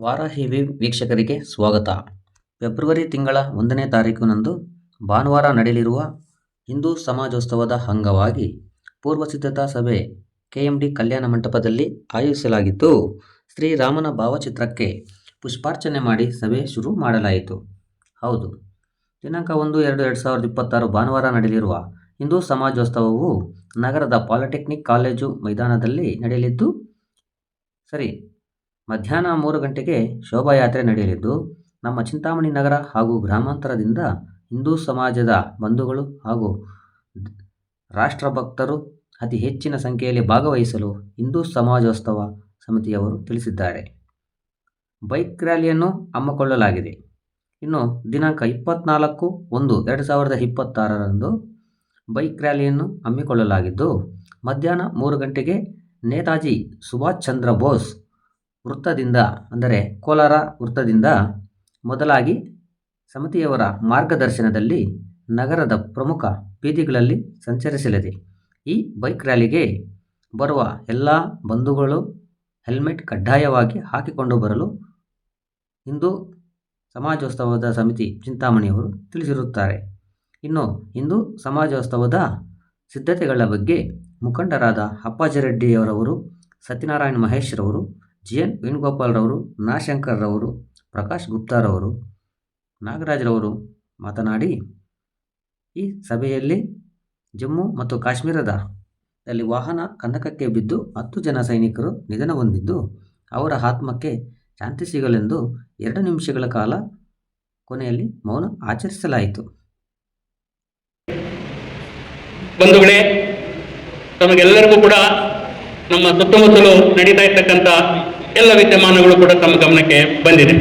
Varahi V- ವೀಕ್ಷಕರಿಗೆ ಸ್ವಾಗತ. February ತಿಂಗಳ ಒಂದನೇ ತಾರೀಕಿನಂದು ಭಾನುವಾರ ನಡೆಯಲಿರುವ ಹಿಂದೂ ಸಮಾಜೋತ್ಸವದ ಅಂಗವಾಗಿ ಪೂರ್ವಸಿದ್ಧತಾ ಸಭೆ ಕೆಎಂಡಿ ಕಲ್ಯಾಣ ಮಂಟಪದಲ್ಲಿ ಆಯೋಜಿಸಲಾಗಿತ್ತು. ಶ್ರೀರಾಮನ ಭಾವಚಿತ್ರಕ್ಕೆ ಪುಷ್ಪಾರ್ಚನೆ ಮಾಡಿ ಸಭೆ ಶುರು ಮಾಡಲಾಯಿತು. ಹೌದು, ದಿನಾಂಕ ಒಂದು ಎರಡು ಎರಡು ಸಾವಿರದ ಇಪ್ಪತ್ತಾರು ಭಾನುವಾರ ನಡೆಯಲಿರುವ ಹಿಂದೂ ಸಮಾಜೋತ್ಸವವು ನಗರದ ಪಾಲಿಟೆಕ್ನಿಕ್ ಕಾಲೇಜು ಮೈದಾನದಲ್ಲಿ ನಡೆಯಲಿದ್ದು, ಸರಿ ಮಧ್ಯಾಹ್ನ ಮೂರು ಗಂಟೆಗೆ ಶೋಭಾಯಾತ್ರೆ ನಡೆಯಲಿದ್ದು, ನಮ್ಮ ಚಿಂತಾಮಣಿ ನಗರ ಹಾಗೂ ಗ್ರಾಮಾಂತರದಿಂದ ಹಿಂದೂ ಸಮಾಜದ ಬಂಧುಗಳು ಹಾಗೂ ರಾಷ್ಟ್ರಭಕ್ತರು ಅತಿ ಹೆಚ್ಚಿನ ಸಂಖ್ಯೆಯಲ್ಲಿ ಭಾಗವಹಿಸಲು ಹಿಂದೂ ಸಮಾಜೋತ್ಸವ ಸಮಿತಿಯವರು ತಿಳಿಸಿದ್ದಾರೆ. ಬೈಕ್ ರ್ಯಾಲಿಯನ್ನು ಹಮ್ಮಿಕೊಳ್ಳಲಾಗಿದೆ. ಇನ್ನು ದಿನಾಂಕ ಇಪ್ಪತ್ನಾಲ್ಕು ಒಂದು ಎರಡು ಸಾವಿರದ ಇಪ್ಪತ್ತಾರರಂದು ಬೈಕ್ ರ್ಯಾಲಿಯನ್ನು ಹಮ್ಮಿಕೊಳ್ಳಲಾಗಿದ್ದು, ಮಧ್ಯಾಹ್ನ ಮೂರು ಗಂಟೆಗೆ ನೇತಾಜಿ ಸುಭಾಷ್ ಚಂದ್ರ ಬೋಸ್ ವೃತ್ತದಿಂದ, ಅಂದರೆ ಕೋಲಾರ ವೃತ್ತದಿಂದ ಮೊದಲಾಗಿ ಸಮಿತಿಯವರ ಮಾರ್ಗದರ್ಶನದಲ್ಲಿ ನಗರದ ಪ್ರಮುಖ ಬೀದಿಗಳಲ್ಲಿ ಸಂಚರಿಸಲಿದೆ. ಈ ಬೈಕ್ ರ್ಯಾಲಿಗೆ ಬರುವ ಎಲ್ಲ ಬಂಧುಗಳು ಹೆಲ್ಮೆಟ್ ಕಡ್ಡಾಯವಾಗಿ ಹಾಕಿಕೊಂಡು ಬರಲು ಹಿಂದೂ ಸಮಾಜೋತ್ಸವದ ಸಮಿತಿ ಚಿಂತಾಮಣಿಯವರು ತಿಳಿಸಿರುತ್ತಾರೆ. ಇನ್ನು ಹಿಂದೂ ಸಮಾಜೋತ್ಸವದ ಸಿದ್ಧತೆಗಳ ಬಗ್ಗೆ ಮುಖಂಡರಾದ ಅಪ್ಪಾಜಿರೆಡ್ಡಿಯವರವರು, ಸತ್ಯನಾರಾಯಣ ಮಹೇಶ್ರವರು ಜಿ ಎನ್ ವೇಣುಗೋಪಾಲ್ರವರು, ನಾಶಂಕರ್ರವರು, ಪ್ರಕಾಶ್ ಗುಪ್ತಾರವರು, ನಾಗರಾಜ್ರವರು ಮಾತನಾಡಿ, ಈ ಸಭೆಯಲ್ಲಿ ಜಮ್ಮು ಮತ್ತು ಕಾಶ್ಮೀರದ ಅಲ್ಲಿ ವಾಹನ ಕಂದಕಕ್ಕೆ ಬಿದ್ದು ಹತ್ತು ಜನ ಸೈನಿಕರು ನಿಧನ ಹೊಂದಿದ್ದು, ಅವರ ಆತ್ಮಕ್ಕೆ ಶಾಂತಿ ಸಿಗಲೆಂದು ಎರಡು ನಿಮಿಷಗಳ ಕಾಲ ಕೊನೆಯಲ್ಲಿ ಮೌನ ಆಚರಿಸಲಾಯಿತು. ಬಂಧುಗಳೇ, ತಮಗೆಲ್ಲರಿಗೂ ಕೂಡ ನಮ್ಮ ಸುತ್ತಮುತ್ತಲು ನಡೀತಾ ಇರ್ತಕ್ಕಂಥ ಎಲ್ಲ ವಿದ್ಯಮಾನಗಳು ಕೂಡ ತಮ್ಮ ಗಮನಕ್ಕೆ ಬಂದಿದೆ.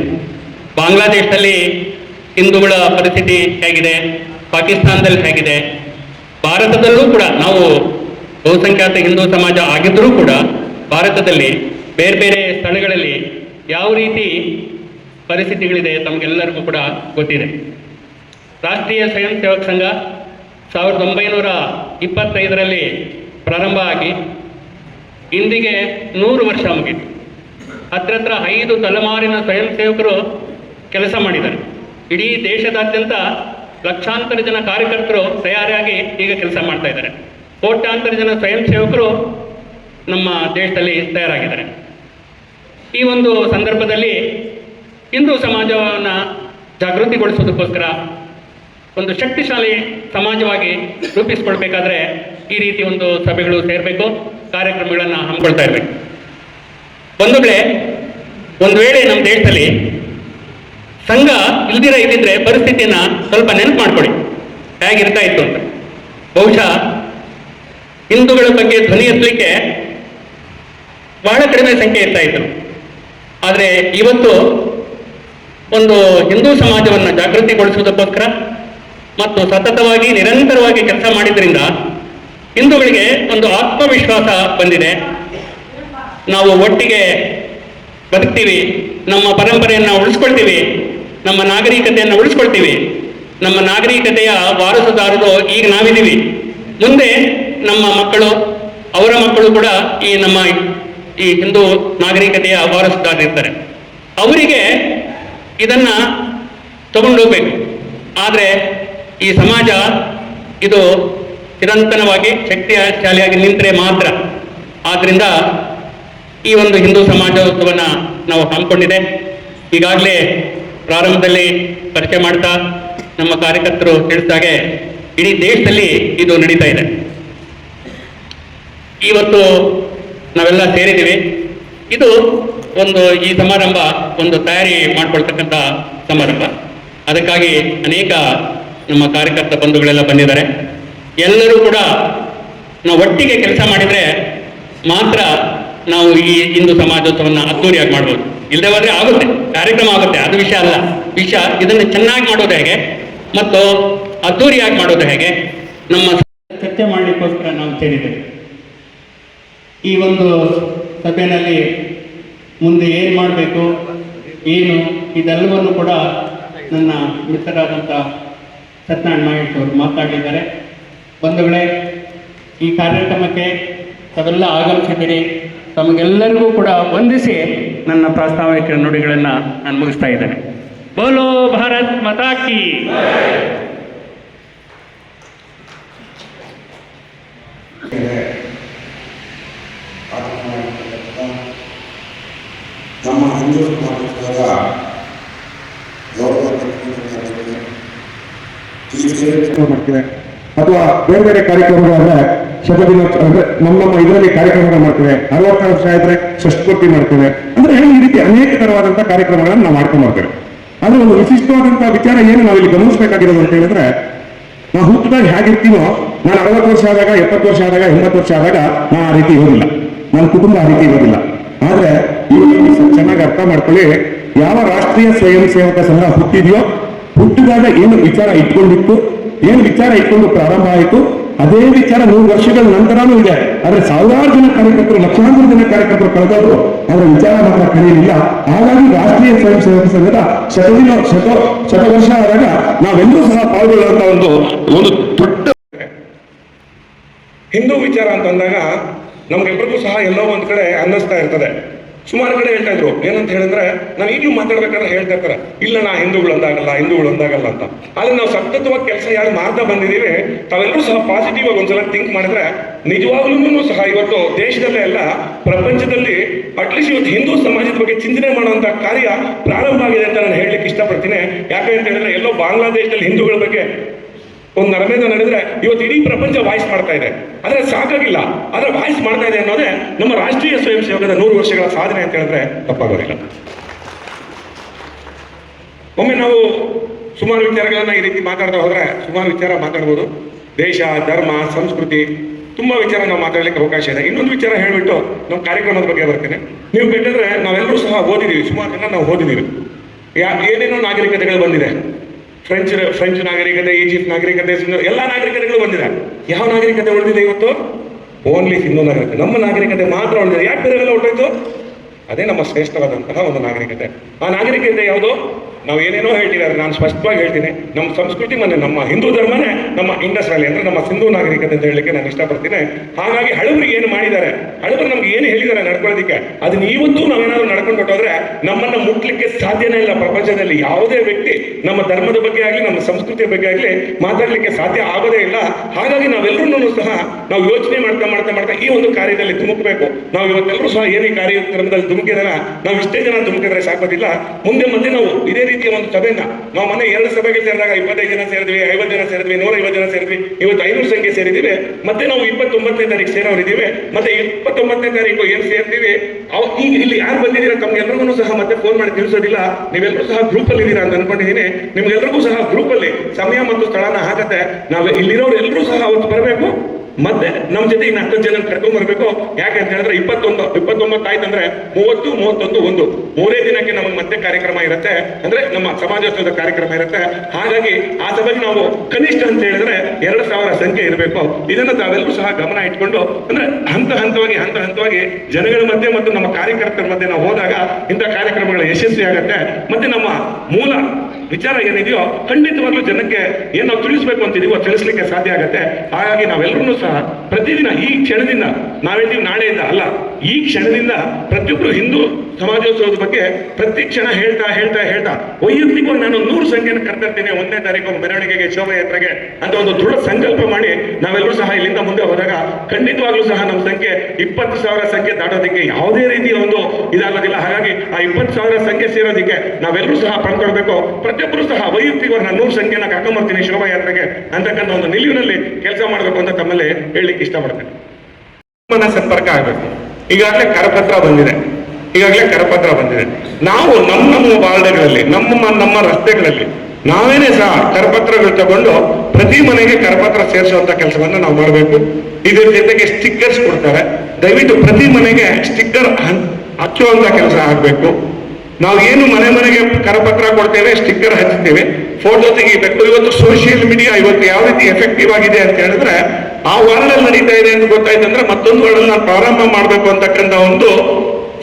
ಬಾಂಗ್ಲಾದೇಶದಲ್ಲಿ ಹಿಂದೂಗಳ ಪರಿಸ್ಥಿತಿ ಹೇಗಿದೆ, ಪಾಕಿಸ್ತಾನದಲ್ಲಿ ಹೇಗಿದೆ, ಭಾರತದಲ್ಲೂ ಕೂಡ ನಾವು ಬಹುಸಂಖ್ಯಾತ ಹಿಂದೂ ಸಮಾಜ ಆಗಿದ್ದರೂ ಕೂಡ ಭಾರತದಲ್ಲಿ ಬೇರೆ ಬೇರೆ ಸ್ಥಳಗಳಲ್ಲಿ ಯಾವ ರೀತಿ ಪರಿಸ್ಥಿತಿಗಳಿದೆ ತಮಗೆಲ್ಲರಿಗೂ ಕೂಡ ಗೊತ್ತಿದೆ. ರಾಷ್ಟ್ರೀಯ ಸ್ವಯಂ ಸೇವಕ ಸಂಘ ಸಾವಿರದ ಒಂಬೈನೂರ ಇಪ್ಪತ್ತೈದರಲ್ಲಿ ಪ್ರಾರಂಭ ಆಗಿ ಇಂದಿಗೆ ನೂರು ವರ್ಷ ಮುಗಿತು. ಹತ್ರ ಐದು ತಲೆಮಾರಿನ ಸ್ವಯಂ ಸೇವಕರು ಕೆಲಸ ಮಾಡಿದ್ದಾರೆ. ಇಡೀ ದೇಶದಾದ್ಯಂತ ಲಕ್ಷಾಂತರ ಜನ ಕಾರ್ಯಕರ್ತರು ತಯಾರಿಯಾಗಿ ಈಗ ಕೆಲಸ ಮಾಡ್ತಾ ಇದ್ದಾರೆ. ಕೋಟ್ಯಾಂತರ ಜನ ಸ್ವಯಂ ಸೇವಕರು ನಮ್ಮ ದೇಶದಲ್ಲಿ ತಯಾರಾಗಿದ್ದಾರೆ. ಈ ಒಂದು ಸಂದರ್ಭದಲ್ಲಿ ಹಿಂದೂ ಸಮಾಜವನ್ನು ಜಾಗೃತಿಗೊಳಿಸೋದಕ್ಕೋಸ್ಕರ ಒಂದು ಶಕ್ತಿಶಾಲಿ ಸಮಾಜವಾಗಿ ರೂಪಿಸ್ಕೊಳ್ಬೇಕಾದ್ರೆ ಈ ರೀತಿ ಒಂದು ಸಭೆಗಳು ಸೇರಬೇಕು, ಕಾರ್ಯಕ್ರಮಗಳನ್ನು ಹಮ್ಮಿಕೊಳ್ತಾ ಇರಬೇಕು. ಬಂಧುಗಳೇ, ಒಂದು ವೇಳೆ ನಮ್ಮ ದೇಶದಲ್ಲಿ ಸಂಘ ಇಲ್ದಿರ ಇದ್ದಿದ್ರೆ ಪರಿಸ್ಥಿತಿಯನ್ನ ಸ್ವಲ್ಪ ನೆನಪು ಮಾಡ್ಕೊಳ್ಳಿ. ಹೇಗಿರ್ತಾ ಇತ್ತು ಅಂತ. ಬಹುಶಃ ಹಿಂದೂಗಳ ಬಗ್ಗೆ ಧ್ವನಿ ಎತ್ತಲಿಕ್ಕೆ ಬಹಳ ಕಡಿಮೆ ಸಂಖ್ಯೆ ಇರ್ತಾ ಇತ್ತು ಆದರೆ ಇವತ್ತು ಒಂದು ಹಿಂದೂ ಸಮಾಜವನ್ನು ಜಾಗೃತಿಗೊಳಿಸುವುದಕ್ಕೋಸ್ಕರ ಮತ್ತು ಸತತವಾಗಿ ನಿರಂತರವಾಗಿ ಕೆಲಸ ಮಾಡಿದ್ರಿಂದ ಹಿಂದೂಗಳಿಗೆ ಒಂದು ಆತ್ಮವಿಶ್ವಾಸ ಬಂದಿದೆ. ನಾವು ಒಟ್ಟಿಗೆ ಬದುಕ್ತೀವಿ, ನಮ್ಮ ಪರಂಪರೆಯನ್ನು ಉಳಿಸ್ಕೊಳ್ತೀವಿ, ನಮ್ಮ ನಾಗರಿಕತೆಯನ್ನು ಉಳಿಸ್ಕೊಳ್ತೀವಿ, ನಮ್ಮ ನಾಗರಿಕತೆಯ ವಾರಸುದಾರರು ಈಗ ನಾವಿದ್ದೀವಿ. ಮುಂದೆ ನಮ್ಮ ಮಕ್ಕಳು, ಅವರ ಮಕ್ಕಳು ಕೂಡ ಈ ನಮ್ಮ ಈ ಹಿಂದೂ ನಾಗರಿಕತೆಯ ವಾರಸುದಾರರಿರ್ತಾರೆ ಅವರಿಗೆ ಇದನ್ನ ತಗೊಂಡೋಗ್ಬೇಕು ಆದರೆ ಈ ಸಮಾಜ ಇದು ಚಿರಂತನವಾಗಿ ಶಕ್ತಿಶಾಲಿಯಾಗಿ ನಿಂತರೆ ಮಾತ್ರ. ಆದ್ರಿಂದ ಈ ಒಂದು ಹಿಂದೂ ಸಮಾಜೋತ್ಸವನ ನಾವು ಹಮ್ಮಿಕೊಂಡಿದೆ. ಈಗಾಗಲೇ ಪ್ರಾರಂಭದಲ್ಲಿ ಪರಿಚಯ ಮಾಡ್ತಾ ನಮ್ಮ ಕಾರ್ಯಕರ್ತರು ತಿಳಿಸಿದಾಗೆ ಇಡೀ ದೇಶದಲ್ಲಿ ಇದು ನಡೀತಾ ಇದೆ. ಇವತ್ತು ನಾವೆಲ್ಲ ಸೇರಿದ್ದೀವಿ. ಇದು ಒಂದು ಈ ಸಮಾರಂಭ ಒಂದು ತಯಾರಿ ಮಾಡ್ಕೊಳ್ತಕ್ಕಂಥ ಸಮಾರಂಭ. ಅದಕ್ಕಾಗಿ ಅನೇಕ ನಮ್ಮ ಕಾರ್ಯಕರ್ತ ಬಂಧುಗಳೆಲ್ಲ ಬಂದಿದ್ದಾರೆ. ಎಲ್ಲರೂ ಕೂಡ ನಾವು ಒಟ್ಟಿಗೆ ಕೆಲಸ ಮಾಡಿದರೆ ಮಾತ್ರ ನಾವು ಈ ಹಿಂದೂ ಸಮಾಜೋತ್ಸವವನ್ನು ಅದ್ದೂರಿಯಾಗಿ ಮಾಡ್ಬೋದು. ಇಲ್ಲದೆ ಹೋದ್ರೆ ಆಗುತ್ತೆ. ಕಾರ್ಯಕ್ರಮ ಆಗುತ್ತೆ. ಅದು ವಿಷಯ ಅಲ್ಲ. ವಿಷಯ ಇದನ್ನು ಚೆನ್ನಾಗಿ ಮಾಡೋದು ಹೇಗೆ? ಮತ್ತು ಅದ್ದೂರಿಯಾಗಿ ಮಾಡೋದು ಹೇಗೆ? ನಮ್ಮ ಚರ್ಚೆ ಮಾಡಲಿಕ್ಕೋಸ್ಕರ ನಾವು ಸೇರಿದ್ದೇವೆ. ಈ ಒಂದು ಸಭೆಯಲ್ಲಿ ಮುಂದೆ ಏನು ಮಾಡಬೇಕು, ಏನು, ಇದೆಲ್ಲವನ್ನು ಕೂಡ ನನ್ನ ಮಿತ್ರರಾದಂಥ ಸತ್ಯನಾರಾಯಣ ಮಹೇಶ್ ಅವರು ಮಾತಾಡಿದ್ದಾರೆ. ಬಂಧುಗಳೇ, ಈ ಕಾರ್ಯಕ್ರಮಕ್ಕೆ ತಾವೆಲ್ಲ ಆಗಮಿಸಿದ್ದೀರಿ. ತಮಗೆಲ್ಲರಿಗೂ ಕೂಡ ವಂದಿಸಿ ನನ್ನ ಪ್ರಾಸ್ತಾವಿಕ ನುಡಿಗಳನ್ನು ನಾನು ಮುಗಿಸ್ತಾ ಇದ್ದೇನೆ. ಬೋಲೋ ಭಾರತ್ ಮತಾಕಿ ಅಥವಾ ಬೇರೆ ಬೇರೆ ಕಾರ್ಯಕ್ರಮಗಳನ್ನ ಶತದಿನ ಅಂದ್ರೆ ನಮ್ಮ ನಮ್ಮ ಇದರಲ್ಲಿ ಕಾರ್ಯಕ್ರಮಗಳನ್ನ ಮಾಡ್ತೇವೆ. ಅರವತ್ತು ವರ್ಷ ಆದ್ರೆ ಷಷ್ಠಪೂರ್ತಿ ಮಾಡ್ತೇವೆ. ಅಂದ್ರೆ ಈ ರೀತಿ ಅನೇಕ ತರವಾದಂತಹ ಕಾರ್ಯಕ್ರಮಗಳನ್ನ ನಾವು ಮಾಡ್ಕೊಂಡು ಮಾಡ್ತೇವೆ ಆದ್ರೆ ಒಂದು ವಿಶಿಷ್ಟವಾದಂತಹ ವಿಚಾರ ಏನು ನಾವು ಇಲ್ಲಿ ಗಮನಿಸಬೇಕಾಗಿರೋದು ಅಂತ ಹೇಳಿದ್ರೆ, ನಾವು ಹುಟ್ಟಿದಾಗ ಹೇಗಿರ್ತೀವೋ, ನಾನು ಅರವತ್ತು ವರ್ಷ ಆದಾಗ, ಎಪ್ಪತ್ತು ವರ್ಷ ಆದಾಗ, ಎಂಬತ್ತು ವರ್ಷ ಆದಾಗ ನಾ ಆ ರೀತಿ ಇರೋದಿಲ್ಲ. ನನ್ನ ಕುಟುಂಬ ಆ ರೀತಿ ಇರೋದಿಲ್ಲ. ಆದ್ರೆ ಈ ಚೆನ್ನಾಗಿ ಅರ್ಥ ಮಾಡ್ಕೊಳ್ಳಿ, ಯಾವ ರಾಷ್ಟ್ರೀಯ ಸ್ವಯಂ ಸೇವಕ ಸಂಘ ಹುಟ್ಟಿದೆಯೋ, ಹುಟ್ಟಿದಾಗ ಏನು ವಿಚಾರ ಇಟ್ಕೊಂಡಿತ್ತು, ಏನು ವಿಚಾರ ಇಟ್ಕೊಂಡು ಪ್ರಾರಂಭ ಆಯಿತು ಅದೇ ವಿಚಾರ ನೂರು ವರ್ಷಗಳ ನಂತರನೂ ಇದೆ. ಆದರೆ ಸಾವಿರಾರು ಜನ ಕಾರ್ಯಕರ್ತರು, ಲಕ್ಷಾಂತರ ಜನ ಕಾರ್ಯಕರ್ತರು ಕಳೆದವರು ಅವರ ವಿಚಾರ ಮಾತ್ರ ಕಳೆಯಲಿಲ್ಲ ಹಾಗಾಗಿ ರಾಷ್ಟ್ರೀಯ ಸ್ವಯಂ ಸೇವಕ ಸಂಘದ ಶತದಿನ, ಶತ ಶತ ವರ್ಷ ಆದಾಗ ನಾವೆಲ್ಲರೂ ಸಹ ಪಾಲ್ಗೊಳ್ಳುವಂತ ಒಂದು ಒಂದು ದೊಡ್ಡ ಹಿಂದೂ ವಿಚಾರ ಅಂತಂದಾಗ ನಮ್ಗೆಲ್ರಿಗೂ ಸಹ ಎಲ್ಲೋ ಒಂದ್ ಕಡೆ ಅನ್ನಿಸ್ತಾ ಇರ್ತದೆ. ಸುಮಾರು ಕಡೆ ಹೇಳ್ತಾ ಇದ್ರು. ಏನಂತ ಹೇಳಿದ್ರೆ, ನಾನು ಈಗಲೂ ಮಾತಾಡ್ಬೇಕಾದ್ರೆ ಹೇಳ್ತಾ ಇರ್ತಾರೆ, ಇಲ್ಲ ನಾ ಹಿಂದೂಗಳು ಅಂದಾಗಲ್ಲ ಹಿಂದೂಗಳು ಅಂದಾಗಲ್ಲ ಅಂತ. ಆದ್ರೆ ನಾವು ಸತತವಾಗಿ ಕೆಲಸ ಯಾರು ಮಾಡ್ತಾ ಬಂದಿದ್ದೀವಿ, ತಾವೆಲ್ಲರೂ ಸಹ ಪಾಸಿಟಿವ್ ಆಗಿ ಒಂದ್ಸಲ ಥಿಂಕ್ ಮಾಡಿದ್ರೆ ನಿಜವಾಗ್ಲೂ ಸಹ ಇವತ್ತು ದೇಶದಲ್ಲೇ ಅಲ್ಲ, ಪ್ರಪಂಚದಲ್ಲಿ ಅಟ್ಲೀಸ್ಟ್ ಇವತ್ತು ಹಿಂದೂ ಸಮಾಜದ ಬಗ್ಗೆ ಚಿಂತನೆ ಮಾಡುವಂತ ಕಾರ್ಯ ಪ್ರಾರಂಭ ಆಗಿದೆ ಅಂತ ನಾನು ಹೇಳಲಿಕ್ಕೆ ಇಷ್ಟಪಡ್ತೀನಿ. ಯಾಕೆ ಅಂತ ಹೇಳಿದ್ರೆ ಎಲ್ಲೋ ಬಾಂಗ್ಲಾದೇಶದಲ್ಲಿ ಹಿಂದೂಗಳ ಬಗ್ಗೆ ಒಂದು ನರಮೇಧ ನಡೆದ್ರೆ ಇವತ್ತು ಇಡೀ ಪ್ರಪಂಚ ವಾಯ್ಸ್ ಮಾಡ್ತಾ ಇದೆ. ಆದ್ರೆ ಸಾಕಾಗಿಲ್ಲ. ಆದ್ರೆ ವಾಯ್ಸ್ ಮಾಡ್ತಾ ಇದೆ ಅನ್ನೋದೇ ನಮ್ಮ ರಾಷ್ಟ್ರೀಯ ಸ್ವಯಂ ಸೇವಕದ ನೂರು ವರ್ಷಗಳ ಸಾಧನೆ ಅಂತ ಹೇಳಿದ್ರೆ ತಪ್ಪಾಗೋದಿಲ್ಲ. ಒಮ್ಮೆ ನಾವು ಸುಮಾರು ವಿಚಾರಗಳನ್ನ ಈ ರೀತಿ ಮಾತಾಡ್ತಾ ಹೋದ್ರೆ ಸುಮಾರು ವಿಚಾರ ಮಾತಾಡ್ಬೋದು. ದೇಶ, ಧರ್ಮ, ಸಂಸ್ಕೃತಿ ತುಂಬಾ ವಿಚಾರ ನಾವು ಮಾತಾಡ್ಲಿಕ್ಕೆ ಅವಕಾಶ ಇದೆ. ಇನ್ನೊಂದು ವಿಚಾರ ಹೇಳಿಬಿಟ್ಟು ನಮ್ಮ ಕಾರ್ಯಕ್ರಮದ ಬಗ್ಗೆ ಬರ್ತೇನೆ. ನೀವು ಬೇಕಂದ್ರೆ ನಾವೆಲ್ಲರೂ ಸಹ ಓದಿದ್ದೀವಿ. ಸುಮಾರು ಜನ ನಾವು ಓದಿದ್ದೀವಿ. ಯಾ ಏನೇನೋ ನಾಗರಿಕತೆಗಳು ಬಂದಿದೆ. ಫ್ರೆಂಚ್ ಫ್ರೆಂಚ್ ನಾಗರಿಕತೆ ಈಜಿಪ್ಟ್ ನಾಗರಿಕತೆ ಎಲ್ಲ ನಾಗರಿಕತೆಗಳು ಬಂದಿದೆ. ಯಾವ ನಾಗರಿಕತೆ ಉಳಿದಿದೆ ಇವತ್ತು? ಓನ್ಲಿ ಹಿಂದೂ ನಾಗರಿಕತೆ. ನಮ್ಮ ನಾಗರಿಕತೆ ಮಾತ್ರ ಉಳಿದಿದೆ. ಯಾಕೆ ಬೇರೆ ಹೊರಟೋಯ್ತು ಅದೇ ನಮ್ಮ ಶ್ರೇಷ್ಠವಾದಂತಹ ಒಂದು ನಾಗರಿಕತೆ. ಆ ನಾಗರಿಕತೆ ಯಾವುದು? ನಾವು ಏನೇನೋ ಹೇಳ್ತಿದ್ದಾರೆ ನಾನು ಸ್ಪಷ್ಟವಾಗಿ ಹೇಳ್ತೀನಿ. ನಮ್ಮ ಸಂಸ್ಕೃತಿ ಮನೆ, ನಮ್ಮ ಹಿಂದೂ ಧರ್ಮನೇ ನಮ್ಮ ಇಂಡಸ್ ವ್ಯಾಲಿ ಅಂದ್ರೆ ನಮ್ಮ ಸಿಂಧೂ ನಾಗರಿಕತೆ ಅಂತ ಹೇಳಲಿಕ್ಕೆ ನಾನು ಇಷ್ಟಪಡ್ತೀನಿ. ಹಾಗಾಗಿ ಹಳಬರಿಗೆ ಏನು ಮಾಡಿದ್ದಾರೆ? ಹಳಬರು ನಮ್ಗೆ ಏನು ಹೇಳಿದ್ದಾರೆ ನಡ್ಕೊಳ್ಳೋದಕ್ಕೆ ಅದನ್ನ ಇವತ್ತು ನಾವೇನಾದ್ರೂ ನಡ್ಕೊಂಡು ಹೊಟ್ಟೋದ್ರೆ ನಮ್ಮನ್ನ ಮುಟ್ಲಿಕ್ಕೆ ಸಾಧ್ಯನೇ ಇಲ್ಲ. ಪ್ರಪಂಚದಲ್ಲಿ ಯಾವುದೇ ವ್ಯಕ್ತಿ ನಮ್ಮ ಧರ್ಮದ ಬಗ್ಗೆ ಆಗಲಿ, ನಮ್ಮ ಸಂಸ್ಕೃತಿಯ ಬಗ್ಗೆ ಆಗಲಿ ಮಾತಾಡಲಿಕ್ಕೆ ಸಾಧ್ಯ ಆಗೋದೇ ಇಲ್ಲ. ಹಾಗಾಗಿ ನಾವೆಲ್ಲರೂ ಸಹ ನಾವು ಯೋಚನೆ ಮಾಡ್ತಾ ಮಾಡ್ತಾ ಮಾಡ್ತಾ ಈ ಒಂದು ಕಾರ್ಯದಲ್ಲಿ ಧುಮುಕಬೇಕು. ನಾವು ಇವತ್ತೆಲ್ಲರೂ ಸಹ ಏನೇ ಕಾರ್ಯಕ್ರಮದಲ್ಲಿ ಧುಮುಕಿದಾರ, ನಾವು ಇಷ್ಟೇ ಜನ ಧುಮುಕಿದ್ರೆ ಸಾಕೋದಿಲ್ಲ. ಮುಂದೆ ಮತ್ತೆ ನಾವು ಇದೇ ರೀತಿಯ ಒಂದು ಸಭೆಯನ್ನ ನಾವು ಮೊನ್ನೆ ಎರಡು ಸಭೆಗೆ ಸೇರಿದಾಗ ಇಪ್ಪತ್ತೈದು ಜನ ಸೇರಿದ್ವಿ, ಐವತ್ತು ಜನ ಸೇರಿದ್ವಿ ನೂರ ಐವತ್ತು ಜನ ಸೇರಿದ್ವಿ. ಇವತ್ತು ಐನೂರು ಸಂಖ್ಯೆ ಸೇರಿದ್ದೀವಿ. ಮತ್ತೆ ನಾವು ಇಪ್ಪತ್ತೊಂಬತ್ತನೇ ತಾರೀಕು ಸೇರೋರಿದ್ದೀವಿ. ಮತ್ತೆ ಇಪ್ಪತ್ತೊಂಬತ್ತನೇ ತಾರೀಕು ಏನು ಸೇರ್ತೀವಿ? ಈಗ ಇಲ್ಲಿ ಯಾರು ಬಂದಿದ್ದೀರಾ ತಮ್ಗೆಲ್ರಿಗೂ ಸಹ ಮತ್ತೆ ಫೋನ್ ಮಾಡಿ ತಿಳಿಸೋದಿಲ್ಲ. ನೀವೆಲ್ಲರೂ ಸಹ ಗ್ರೂಪ್ ಅಲ್ಲಿ ಇದ್ದೀರಾ ಅಂತ ಅನ್ಕೊಂಡಿದ್ದೀನಿ. ನಿಮ್ಗೆಲ್ರಿಗೂ ಸಹ ಗ್ರೂಪ್ ಅಲ್ಲಿ ಸಮಯ ಮತ್ತು ಸ್ಥಳನ ಹಾಕತ್ತೆ ನಾವು ಇಲ್ಲಿರೋರು ಎಲ್ಲರೂ ಸಹ ಅವತ್ತು ಬರಬೇಕು. ಮತ್ತೆ ನಮ್ಮ ಜೊತೆ ಇನ್ನು ಹತ್ತು ಜನ ಕರ್ಕೊಂಡ್ ಬರಬೇಕು. ಯಾಕೆ ಅಂತ ಹೇಳಿದ್ರೆ ಇಪ್ಪತ್ತೊಂದು, ಇಪ್ಪತ್ತೊಂಬತ್ತು ಆಯ್ತು ಅಂದ್ರೆ ಮೂವತ್ತು, ಮೂವತ್ತೊಂದು, ಒಂದು. ಮೂರೇ ದಿನಕ್ಕೆ ನಮಗೆ ಮತ್ತೆ ಕಾರ್ಯಕ್ರಮ ಇರುತ್ತೆ. ಅಂದ್ರೆ ನಮ್ಮ ಸಮಾಜೋತ್ಸವದ ಕಾರ್ಯಕ್ರಮ ಇರುತ್ತೆ. ಹಾಗಾಗಿ ಆ ಸಭೆಗೆ ನಾವು ಕನಿಷ್ಠ ಅಂತ ಹೇಳಿದ್ರೆ ಎರಡು ಸಾವಿರ ಸಂಖ್ಯೆ ಇರಬೇಕು. ಇದನ್ನ ತಾವೆಲ್ಲರೂ ಸಹ ಗಮನ ಇಟ್ಕೊಂಡು, ಅಂದ್ರೆ ಹಂತ ಹಂತವಾಗಿ ಹಂತ ಹಂತವಾಗಿ ಜನಗಳ ಮಧ್ಯೆ ಮತ್ತು ನಮ್ಮ ಕಾರ್ಯಕರ್ತರ ಮಧ್ಯೆ ನಾವು ಹೋದಾಗ ಇಂಥ ಕಾರ್ಯಕ್ರಮಗಳು ಯಶಸ್ವಿ ಆಗುತ್ತೆ ಮತ್ತೆ ನಮ್ಮ ಮೂಲ ವಿಚಾರ ಏನಿದೆಯೋ ಖಂಡಿತವಾಗ್ಲೂ ಜನಕ್ಕೆ ಏನೋ ತಿಳಿಸ್ಬೇಕು ಅಂತಿದೀವೋ ತಿಳಿಸ್ಲಿಕ್ಕೆ ಸಾಧ್ಯ ಆಗುತ್ತೆ. ಹಾಗಾಗಿ ನಾವೆಲ್ಲರೂ ಸಹ ಪ್ರತಿದಿನ ಈ ಕ್ಷಣದಿಂದ ನಾವೇಳ್ತೀವಿ ನಾಳೆಯಿಂದ ಅಲ್ಲ, ಈ ಕ್ಷಣದಿಂದ ಪ್ರತಿಯೊಬ್ಬರು ಹಿಂದೂ ಸಮಾಜೋತ್ಸವದ ಬಗ್ಗೆ ಪ್ರತಿ ಕ್ಷಣ ಹೇಳ್ತಾ ಹೇಳ್ತಾ ಹೇಳ್ತಾ, ವೈಯಕ್ತಿಕವಾಗಿ ನಾನು ನೂರು ಸಂಖ್ಯೆಯನ್ನು ಕರ್ತಿರ್ತೀನಿ ಒಂದನೇ ತಾರೀಕು ಮೆರವಣಿಗೆಗೆ ಶೋಭಾಯಾತ್ರೆಗೆ ಅಂತ ಒಂದು ದೃಢ ಸಂಕಲ್ಪ ಮಾಡಿ ನಾವೆಲ್ಲರೂ ಸಹ ಇಲ್ಲಿಂದ ಮುಂದೆ ಹೋದಾಗ ಖಂಡಿತವಾಗ್ಲೂ ಸಹ ನಮ್ಮ ಸಂಖ್ಯೆ ಇಪ್ಪತ್ತು ಸಾವಿರ ಸಂಖ್ಯೆ ದಾಟೋದಕ್ಕೆ ಯಾವುದೇ ರೀತಿಯ ಒಂದು ಇದಾಗೋದಿಲ್ಲ. ಹಾಗಾಗಿ ಆ ಇಪ್ಪತ್ತು ಸಾವಿರ ಸಂಖ್ಯೆ ಸೇರೋದಕ್ಕೆ ನಾವೆಲ್ಲರೂ ಸಹ ಪಡ್ಕೊಳ್ಬೇಕು. ಪ್ರತಿಯೊಬ್ಬರು ಸಹ ವೈಯಕ್ತಿಕವಾಗಿ ನಾನು ನೂರು ಸಂಖ್ಯೆನ ಕರ್ಕೊಂಬರ್ತೀನಿ ಶೋಭಾಯಾತ್ರೆಗೆ ಅಂತಕ್ಕಂಥ ಒಂದು ನಿಲುವಿನಲ್ಲಿ ಕೆಲಸ ಮಾಡಬೇಕು ಅಂತ ತಮ್ಮಲ್ಲಿ ಹೇಳಲಿಕ್ಕೆ ಇಷ್ಟಪಡ್ತೇನೆ. ಮನ ಸಂಪರ್ಕ ಆಗಬೇಕು. ಈಗಾಗಲೇ ಕರಪತ್ರ ಬಂದಿದೆ. ಈಗಾಗಲೇ ಕರಪತ್ರ ಬಂದಿದೆ. ನಾವು ನಮ್ಮ ನಮ್ಮ ವಾರ್ಡ್ಗಳಲ್ಲಿ ನಮ್ಮ ನಮ್ಮ ರಸ್ತೆಗಳಲ್ಲಿ ನಾವೇನೇ ಸಹ ಕರಪತ್ರಗಳು ತಗೊಂಡು ಪ್ರತಿ ಮನೆಗೆ ಕರಪತ್ರ ಸೇರಿಸುವಂತ ಕೆಲಸವನ್ನ ನಾವು ಮಾಡಬೇಕು. ಇದ್ರ ಜೊತೆಗೆ ಸ್ಟಿಕ್ಕರ್ಸ್ ಕೊಡ್ತಾರೆ. ದಯವಿಟ್ಟು ಪ್ರತಿ ಮನೆಗೆ ಸ್ಟಿಕ್ಕರ್ ಹಚ್ಚುವಂತ ಕೆಲಸ ಆಗಬೇಕು. ನಾವು ಏನು ಮನೆ ಮನೆಗೆ ಕರಪತ್ರ ಕೊಡ್ತೇವೆ ಸ್ಟಿಕ್ಕರ್ ಹಚ್ತೇವೆ. ಫೋಟೋ ತೆಗಿಬೇಕು ಇವತ್ತು ಸೋಷಿಯಲ್ ಮೀಡಿಯಾ ಇವತ್ತು ಯಾವ ರೀತಿ ಎಫೆಕ್ಟಿವ್ ಆಗಿದೆ ಅಂತ ಹೇಳಿದ್ರೆ, ಆ ವಾರ್ಡಲ್ಲಿ ನಡೀತಾ ಇದೆ ಅಂತ ಗೊತ್ತಾಯ್ತಂದ್ರೆ ಮತ್ತೊಂದು ವರ್ಲ್ಡ್ ಪ್ರಾರಂಭ ಮಾಡಬೇಕು ಅಂತಕ್ಕಂಥ ಒಂದು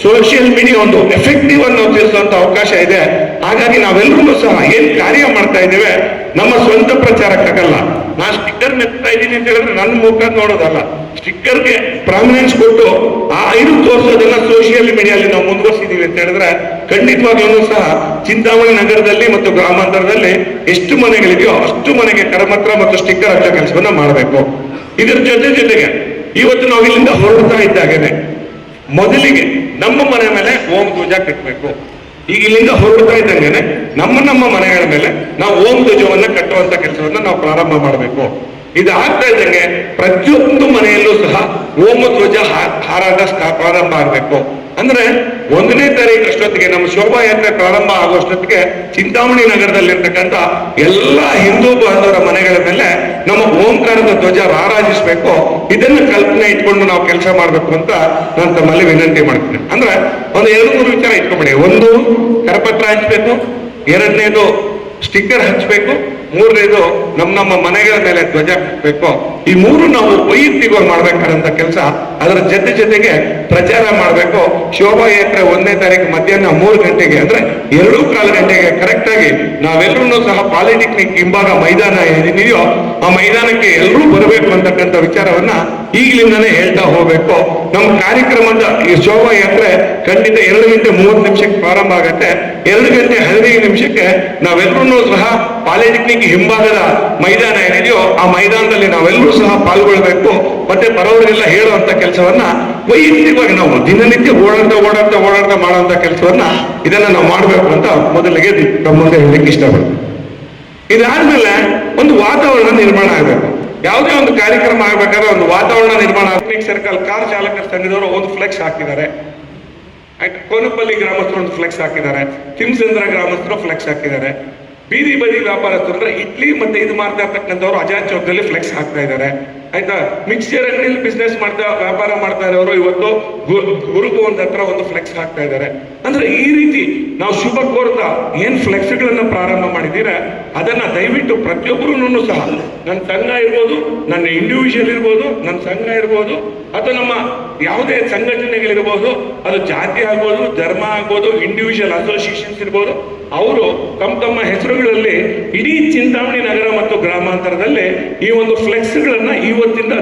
ಸೋಷಿಯಲ್ ಮೀಡಿಯಾ ಒಂದು ಎಫೆಕ್ಟಿವ್ ಅನ್ನು ತಿಳಿಸುವಂತ ಅವಕಾಶ ಇದೆ. ಹಾಗಾಗಿ ನಾವೆಲ್ಲರೂ ಸಹ ಏನ್ ಕಾರ್ಯ ಮಾಡ್ತಾ ಇದ್ದೇವೆ, ನಮ್ಮ ಸ್ವಂತ ಪ್ರಚಾರಕ್ಕಾಗಲ್ಲ. ನಾ ಸ್ಟಿಕ್ಕರ್ ನೆತ್ತಾ ಇದ್ದೀನಿ ಅಂತ ಹೇಳಿದ್ರೆ ನನ್ನ ಮುಖ ನೋಡೋದಲ್ಲ. ಸ್ಟಿಕ್ಕರ್ಗೆ ಪ್ರಾಮಿನೆನ್ಸ್ ಕೊಟ್ಟು ಆ ಇದು ತೋರಿಸೋದನ್ನ ಸೋಷಿಯಲ್ ಮೀಡಿಯಲ್ಲಿ ನಾವು ಮುಂದುವರಿಸಿದೀವಿ ಅಂತ ಹೇಳಿದ್ರೆ ಖಂಡಿತವಾಗ್ಲೂ ಸಹ ಚಿಂತಾಮಣಿ ನಗರದಲ್ಲಿ ಮತ್ತು ಗ್ರಾಮಾಂತರದಲ್ಲಿ ಎಷ್ಟು ಮನೆಗಳಿದೆಯೋ ಅಷ್ಟು ಮನೆಗೆ ಕರಮತ್ರ ಮತ್ತು ಸ್ಟಿಕ್ಕರ್ ಹಚ್ಚೋ ಕೆಲಸವನ್ನ ಮಾಡಬೇಕು. ಇದರ ಜೊತೆ ಜೊತೆಗೆ ಇವತ್ತು ನಾವು ಇಲ್ಲಿಂದ ಹೊರಡ್ತಾ ಇದ್ದಾಗೇನೆ ಮೊದಲಿಗೆ ನಮ್ಮ ಮನೆ ಮೇಲೆ ಓಂ ಧ್ವಜ ಕಟ್ಟಬೇಕು. ಈಗ ಇಲ್ಲಿಂದ ಹೊರಡ್ತಾ ಇದ್ದಂಗೆನೆ ನಮ್ಮ ನಮ್ಮ ಮನೆಗಳ ಮೇಲೆ ನಾವು ಓಂ ಧ್ವಜವನ್ನ ಕಟ್ಟುವಂತ ಕೆಲಸವನ್ನ ನಾವು ಪ್ರಾರಂಭ ಮಾಡಬೇಕು. ಇದು ಆಗ್ತಾ ಇದ್ದಂಗೆ ಪ್ರತಿಯೊಂದು ಮನೆಯಲ್ಲೂ ಸಹ ಓಮ ಧ್ವಜ ಹಾರಾಟ ಪ್ರಾರಂಭ ಆಗಬೇಕು. ಅಂದ್ರೆ ಒಂದನೇ ತಾರೀಕು ಅಷ್ಟೊತ್ತಿಗೆ ನಮ್ಮ ಶೋಭಾಯಾತ್ರೆ ಪ್ರಾರಂಭ ಆಗುವಷ್ಟೊತ್ತಿಗೆ ಚಿಂತಾಮಣಿ ನಗರದಲ್ಲಿರ್ತಕ್ಕಂಥ ಎಲ್ಲ ಹಿಂದೂ ಬಾಂಧವರ ಮನೆಗಳ ಮೇಲೆ ನಮ್ಮ ಓಂಕಾರದ ಧ್ವಜ ರಾರಾಜಿಸ್ಬೇಕು. ಇದನ್ನ ಕಲ್ಪನೆ ಇಟ್ಕೊಂಡು ನಾವು ಕೆಲಸ ಮಾಡಬೇಕು ಅಂತ ನಾನು ತಮ್ಮಲ್ಲಿ ವಿನಂತಿ ಮಾಡ್ತೀನಿ. ಅಂದ್ರೆ ಒಂದು ಎರಡು ಮೂರು ವಿಚಾರ ಇಟ್ಕೊಬೇಡಿ. ಒಂದು, ಕರಪತ್ರ ಹಂಚ್ಬೇಕು. ಎರಡನೇದು ಸ್ಟಿಕ್ಕರ್ ಹಚ್ಚಬೇಕು ಮೂರನೇದು ನಮ್ಮ ನಮ್ಮ ಮನೆಗಳ ಮೇಲೆ ಧ್ವಜ ಹಾಕಬೇಕು. ಈ ಮೂರು ನಾವು ವೈಯಕ್ತಿಕವಾಗಿ ಮಾಡ್ಬೇಕಾದಂತ ಕೆಲಸ, ಅದರ ಜೊತೆ ಜೊತೆಗೆ ಪ್ರಚಾರ ಮಾಡಬೇಕು. ಶೋಭಾಯಾತ್ರೆ ಒಂದನೇ ತಾರೀಕು ಮಧ್ಯಾಹ್ನ ಮೂರು ಗಂಟೆಗೆ ಅಂದ್ರೆ ಎರಡು ಕಾಲು ಗಂಟೆಗೆ ಕರೆಕ್ಟ್ ಆಗಿ ನಾವೆಲ್ಲರೂ ಸಹ ಪಾಲಿಟೆಕ್ನಿಕ್ ಹಿಂಭಾಗ ಮೈದಾನ ಏನಿದೆಯೋ ಆ ಮೈದಾನಕ್ಕೆ ಎಲ್ಲರೂ ಬರಬೇಕು ಅಂತಕ್ಕಂಥ ವಿಚಾರವನ್ನ ಈಗಲಿಂದನೇ ಹೇಳ್ತಾ ಹೋಗ್ಬೇಕು. ನಮ್ಮ ಕಾರ್ಯಕ್ರಮದ ಈ ಶೋಭಾಯಾತ್ರೆ ಖಂಡಿತ ಎರಡು ಗಂಟೆ ಮೂವತ್ತು ನಿಮಿಷಕ್ಕೆ ಪ್ರಾರಂಭ ಆಗತ್ತೆ. ಎರಡು ಗಂಟೆ ಹದಿನೈದು ನಿಮಿಷಕ್ಕೆ ನಾವೆಲ್ಲರೂ ಸಹ ಪಾಲಿಟೆಕ್ನಿಕ್ ಹಿಂಭಾಗದ ಮೈದಾನ ಏನಿದೆಯೋ ಆ ಮೈದಾನದಲ್ಲಿ ನಾವೆಲ್ಲರೂ ಸಹ ಪಾಲ್ಗೊಳ್ಬೇಕು. ಮತ್ತೆ ಬರೋರಿಗೆಲ್ಲ ಹೇಳುವಂತ ಕೆಲಸವನ್ನ ವೈಯಕ್ತಿಕವಾಗಿ ನಾವು ದಿನನಿತ್ಯ ಓಡಾಡ್ತಾ ಓಡಾಡ್ತಾ ಓಡಾಡ್ತಾ ಮಾಡುವಂತ ಕೆಲಸವನ್ನ ಇದನ್ನ ನಾವು ಮಾಡಬೇಕು ಅಂತ ಮೊದಲಿಗೆ ನಮ್ಮ ಮುಂದೆ ಹೇಳಲಿಕ್ಕೆ ಇಷ್ಟಪಡ್ತೀನಿ. ಇದಾದ್ಮೇಲೆ ಒಂದು ವಾತಾವರಣ ನಿರ್ಮಾಣ ಆಗಬೇಕು. ಯಾವುದೇ ಒಂದು ಕಾರ್ಯಕ್ರಮ ಆಗಬೇಕಾದ್ರೆ ಒಂದು ವಾತಾವರಣ ನಿರ್ಮಾಣ ಪಿಕ್ನಿಕ್ ಸರ್ಕಲ್ ಕಾರ್ ಚಾಲಕ ಸಂಘದವರು ಒಂದು ಫ್ಲೆಕ್ಸ್ ಹಾಕಿದ್ದಾರೆ. ಕೋನಪಲ್ಲಿ ಗ್ರಾಮಸ್ಥರು ಒಂದು ಫ್ಲೆಕ್ಸ್ ಹಾಕಿದ್ದಾರೆ. ತಿಮ್ಸಂದ್ರ ಗ್ರಾಮಸ್ಥರು ಫ್ಲೆಕ್ಸ್ ಹಾಕಿದ್ದಾರೆ. ಬೀದಿ ಬದಿ ವ್ಯಾಪಾರಸ್ಥರು ಇಡ್ಲಿ ಮತ್ತೆ ಇದು ಮಾಡ್ತಾ ಇರ್ತಕ್ಕಂಥವ್ರು ಅಜಾದ್ ಚೌಕದಲ್ಲಿ ಫ್ಲೆಕ್ಸ್ ಹಾಕ್ತಾ ಇದ್ದಾರೆ. ಆಯ್ತಾ? ಮಿಕ್ಸರ್ ಅಂಗಡಿಯಲ್ಲಿ ಬಿಸ್ನೆಸ್ ಮಾಡ್ತಾ, ವ್ಯಾಪಾರ ಮಾಡ್ತಾ ಇರೋರು ಇವತ್ತು ಗುರುಭವನದ ಹತ್ರ ಒಂದು ಫ್ಲೆಕ್ಸ್ ಹಾಕ್ತಾ ಇದ್ದಾರೆ. ಅಂದ್ರೆ ಈ ರೀತಿ ನಾವು ಶುಭ ಕೋರ್ತಾ ಏನ್ ಫ್ಲೆಕ್ಸ್ ಗಳನ್ನ ಪ್ರಾರಂಭ ಮಾಡಿದ್ದೀರಾ, ಅದನ್ನ ದಯವಿಟ್ಟು ಪ್ರತಿಯೊಬ್ಬರು ಸಹ ನನ್ನ ಸಂಘ ಇರ್ಬೋದು, ನನ್ನ ಇಂಡಿವಿಜುವಲ್ ಇರ್ಬೋದು ನನ್ನ ಸಂಘ ಇರ್ಬೋದು, ಅಥವಾ ನಮ್ಮ ಯಾವುದೇ ಸಂಘಟನೆಗಳಿರ್ಬೋದು, ಅದು ಜಾತಿ ಆಗ್ಬೋದು, ಧರ್ಮ ಆಗ್ಬೋದು ಇಂಡಿವಿಜುವಲ್ ಅಸೋಸಿಯೇಷನ್ಸ್ ಇರ್ಬೋದು, ಅವರು ತಮ್ಮ ತಮ್ಮ ಹೆಸರುಗಳಲ್ಲಿ ಇಡೀ ಚಿಂತಾಮಣಿ ನಗರ ಮತ್ತು ಗ್ರಾಮಾಂತರದಲ್ಲಿ ಈ ಒಂದು ಫ್ಲೆಕ್ಸ್ಗಳನ್ನ ಇವತ್ತಿಂದ